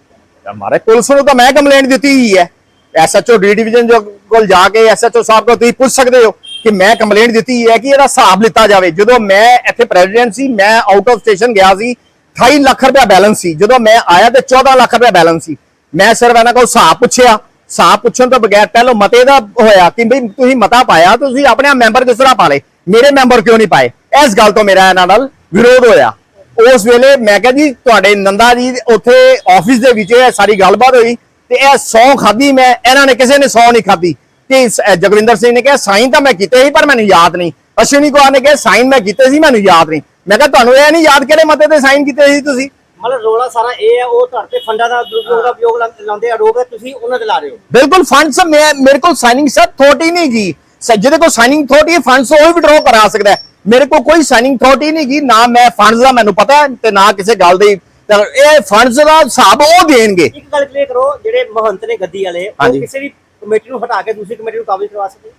Speaker 1: ਕੀ ਕਹਿਣਾ
Speaker 8: ਪੁਲਿਸ ਨੂੰ ਤਾਂ ਮੈਂ ਕੰਪਲੇਂਟ ਦਿੱਤੀ ਹੀ ਹੈ। ਐਸਐਚਓ ਡੀ ਡਿਵੀਜ਼ਨ ਕੋਲ ਜਾ ਕੇ ਐਸਐਚਓ ਸਾਹਿਬ ਕੋਲ ਤੁਸੀਂ ਪੁੱਛ ਸਕਦੇ ਹੋ ਕਿ ਮੈਂ ਕੰਪਲੇਂਟ ਦਿੱਤੀ ਹੈ ਕਿ ਇਹਦਾ ਹਿਸਾਬ ਲਿੱਤਾ ਜਾਵੇ। ਜਦੋਂ ਮੈਂ ਇੱਥੇ ਪ੍ਰੈਜ਼ੀਡੈਂਟ ਸੀ, ਮੈਂ ਆਊਟ ਆਫ ਸਟੇਸ਼ਨ ਗਿਆ ਸੀ 28 ਲੱਖ ਰੁਪਏ ਬੈਲੈਂਸ ਸੀ। ਜਦੋਂ ਮੈਂ ਆਇਆ ਤੇ 14 ਲੱਖ ਰੁਪਏ ਬੈਲੈਂਸ ਸੀ। ਮੈਂ ਸਿਰਫ ਇਹਨਾਂ ਕੋਲ ਹਿਸਾਬ ਪੁੱਛਿਆ। ਹਿਸਾਬ ਪੁੱਛਣ ਤੋਂ ਬਗੈਰ ਪਹਿਲਾਂ ਮਤੇ ਦਾ ਹੋਇਆ ਕਿ ਬਈ ਤੁਸੀਂ ਮਤਾ ਪਾਇਆ, ਤੁਸੀਂ ਆਪਣੇ ਮੈਂਬਰ ਕਿਸ ਤਰ੍ਹਾਂ ਪਾ ਲਏ? ਮੇਰੇ ਮੈਂਬਰ ਕਿਉਂ ਨਹੀਂ ਪਾਏ? ਇਸ ਗੱਲ ਤੋਂ ਮੇਰਾ ਇਹਨਾਂ ਨਾਲ ਵਿਰੋਧ ਹੋਇਆ। ਉਸ ਵੇਲੇ ਮੈਂ ਕਿਹਾ ਜੀ ਤੁਹਾਡੇ ਨੰਦਾ ਜੀ ਉੱਥੇ ਆਫਿਸ ਦੇ ਵਿੱਚ ਇਹ ਸਾਰੀ ਗੱਲਬਾਤ ਹੋਈ ਤੇ ਇਹ 100 ਖਾਧੀ ਮੈਂ ਇਹਨਾਂ ਨੇ ਕਿਸੇ ਨੇ 100 ਨਹੀਂ ਖਾਧੀ। ਤੇ ਜਗਵਿੰਦਰ ਸਿੰਘ ਨੇ ਕਿਹਾ ਸਾਈਨ ਤਾਂ ਮੈਂ ਕੀਤੇ ਸੀ ਪਰ ਮੈਨੂੰ ਯਾਦ ਨਹੀਂ। ਅਸ਼ਵਨੀ ਕੁਮਾਰ ਨੇ ਕਿਹਾ ਸਾਈਨ ਮੈਂ ਕੀਤੇ ਸੀ ਮੈਨੂੰ ਯਾਦ ਨਹੀਂ। ਮੈਂ ਕਿਹਾ ਤੁਹਾਨੂੰ ਇਹ ਨਹੀਂ ਯਾਦ ਕਿਹੜੇ ਮਤੇ ਤੇ ਸਾਈਨ ਕੀਤੇ ਸੀ ਤੁਸੀਂ?
Speaker 4: ਮਤਲਬ ਰੋਲਾ ਸਾਰਾ ਇਹ ਹੈ ਉਹ ਤੁਹਾਡੇ ਤੇ ਫੰਡਾਂ ਦਾ ਦੁਰਉਪਯੋਗ ਦਾ ਉਪਯੋਗ ਲਾਉਂਦੇ ਆਰੋਪ ਹੈ ਤੁਸੀਂ ਉਹਨਾਂ ਤੇ ਲਾ ਰਹੇ ਹੋ।
Speaker 8: ਬਿਲਕੁਲ ਫੰਡਸ ਮੇਰੇ ਕੋਲ ਸਾਈਨਿੰਗ ਸਰ ਅਥਾਰਟੀ ਨਹੀਂ ਗਈ ਜਿਹਦੇ ਕੋਲ ਸਾਈਨਿੰਗ ਹੈ ਫੰਡਸ ਉਹ ਵਿਡਰਾਅ ਕਰਾ ਸਕਦਾ ਹੈ। ਮੇਰੇ ਕੋਲ ਕੋਈ ਸਾਈਨਿੰਗ ਅਥਾਰਟੀ ਨਹੀਂ ਗਈ ਨਾ ਮੈਂ ਫੰਡਸ ਦਾ ਮੈਨੂੰ ਪਤਾ ਤੇ ਨਾ ਕਿਸੇ ਗੱਲ ਦੀ। ਇਹ ਫੰਡਸ ਦਾ ਹਿਸਾਬ ਉਹ ਦੇਣਗੇ।
Speaker 4: ਇੱਕ ਗੱਲ ਕਲੀਅਰ ਕਰੋ ਜਿਹੜੇ ਮਹੰਤ ਨੇ ਗੱਦੀ ਵਾਲੇ ਉਹ। ਕਿਸੇ ਵੀ ਕਮੇਟੀ ਨੂੰ ਹਟਾ ਕੇ ਦੂਸਰੀ ਕਮੇਟੀ ਨੂੰ ਕਾਬਜ਼ ਕਰਵਾ ਸਕਦੇ?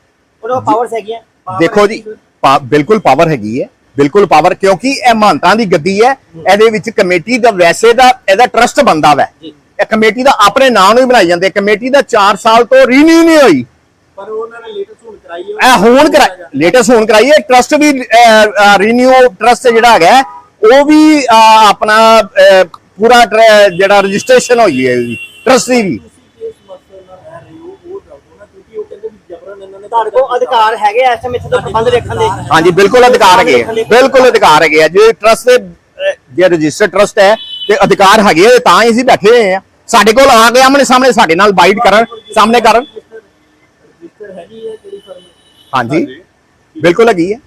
Speaker 4: ਉਹਨਾਂ ਕੋਲ ਪਾਵਰਸ ਹੈਗੀਆਂ?
Speaker 8: ਦੇਖੋ ਜੀ ਬਿਲਕੁਲ ਪਾਵਰ ਹੈਗੀ ਹੈ ਬਿਲਕੁਲ ਪਾਵਰ ਕਿਉਂਕਿ ਇਹ ਮਹੰਤਾਂ ਦੀ ਗੱਦੀ ਹੈ ਇਹਦੇ ਵਿੱਚ ਕਮੇਟੀ ਦਾ ਵੈਸੇ ਦਾ ਇਹਦਾ ਟਰਸਟ ਬੰਦਾ ਵੈ। ਇਹ ਕਮੇਟੀ ਦਾ ਆਪਣੇ ਨਾਂ ਨੂੰ ਹੀ ਬਣਾਈ ਜਾਂਦੇ ਕਮੇਟੀ ਦਾ 4 ਸਾਲ ਤੋਂ ਰੀਨਿਊ ਨਹੀਂ ਹੋਈ।
Speaker 1: ਪਰ ਉਹਨਾਂ ਨੇ ਲੇਟੈਸਟ ਹੁਣ ਕਰਾਈ ਹੈ
Speaker 8: ਇਹ ਹੁਣ ਕਰਾ ਲੇਟੈਸਟ ਹੁਣ ਕਰਾਈ ਹੈ ਟਰਸਟ ਵੀ ਰੀਨਿਊ ਟਰਸਟ ਜਿਹੜਾ ਹੈਗਾ ਹੈ, ਉਹ ਵੀ ਅਹ, ਆਪਣਾ ਅਹ, ਪੂਰਾ ਟਰ- ਜਿਹੜਾ ਰਜਿਸਟ੍ਰੇਸ਼ਨ ਹੋਈ ਹੈ ਇਹਦੀ ਟਰਸਟ ਦੀ ਵੀ।
Speaker 1: ਤੁਸੀਂ ਇਸ ਮਸਲੇ ਨਾਲ ਰਹਿ ਰਹੇ ਹੋ? ਉਹ ਦੱਸੋ ਨਾ ਕਿਉਂਕਿ ਉਹ ਕਹਿੰਦੇ ਵੀ ਜਬਰਨ ਇਹਨਾਂ ਨੇ
Speaker 4: ਤੁਹਾਡੇ ਕੋਲ ਅਧਿਕਾਰ ਹੈਗੇ ਐ ਐਸਐਮ ਇੱਥੇ ਤੋਂ ਪ੍ਰਬੰਧ ਵੇਖਣ ਦੇ।
Speaker 8: ਹਾਂਜੀ ਬਿਲਕੁਲ ਅਧਿਕਾਰ ਹੈਗੇ ਆ। ਬਿਲਕੁਲ ਅਧਿਕਾਰ ਹੈਗੇ ਆ। ਜੇ ਟਰਸਟ ਦੇ ਅਹ, ਜੇ ਰਜਿਸਟਰ ਟਰਸਟ ਹੈ ਤੇ ਅਧਿਕਾਰ ਹੈਗੇ ਆ, ਤਾਂ ਹੀ ਅਸੀਂ ਬੈਠੇ ਹੋਏ ਆ। ਸਾਡੇ ਕੋਲ ਆ ਕੇ ਆਮਣੇ ਸਾਹਮਣੇ ਸਾਡੇ ਨਾਲ ਬਾਈਟ ਕਰਨ ਸਾਹਮਣੇ ਕਰਨ।
Speaker 1: ਰਜਿਸਟਰ ਹੈਗੀ ਹੈ ਜਿਹੜੀ ਫਰਮ?
Speaker 8: ਹਾਂਜੀ। ਬਿਲਕੁਲ ਹੈਗੀ ਹੈ।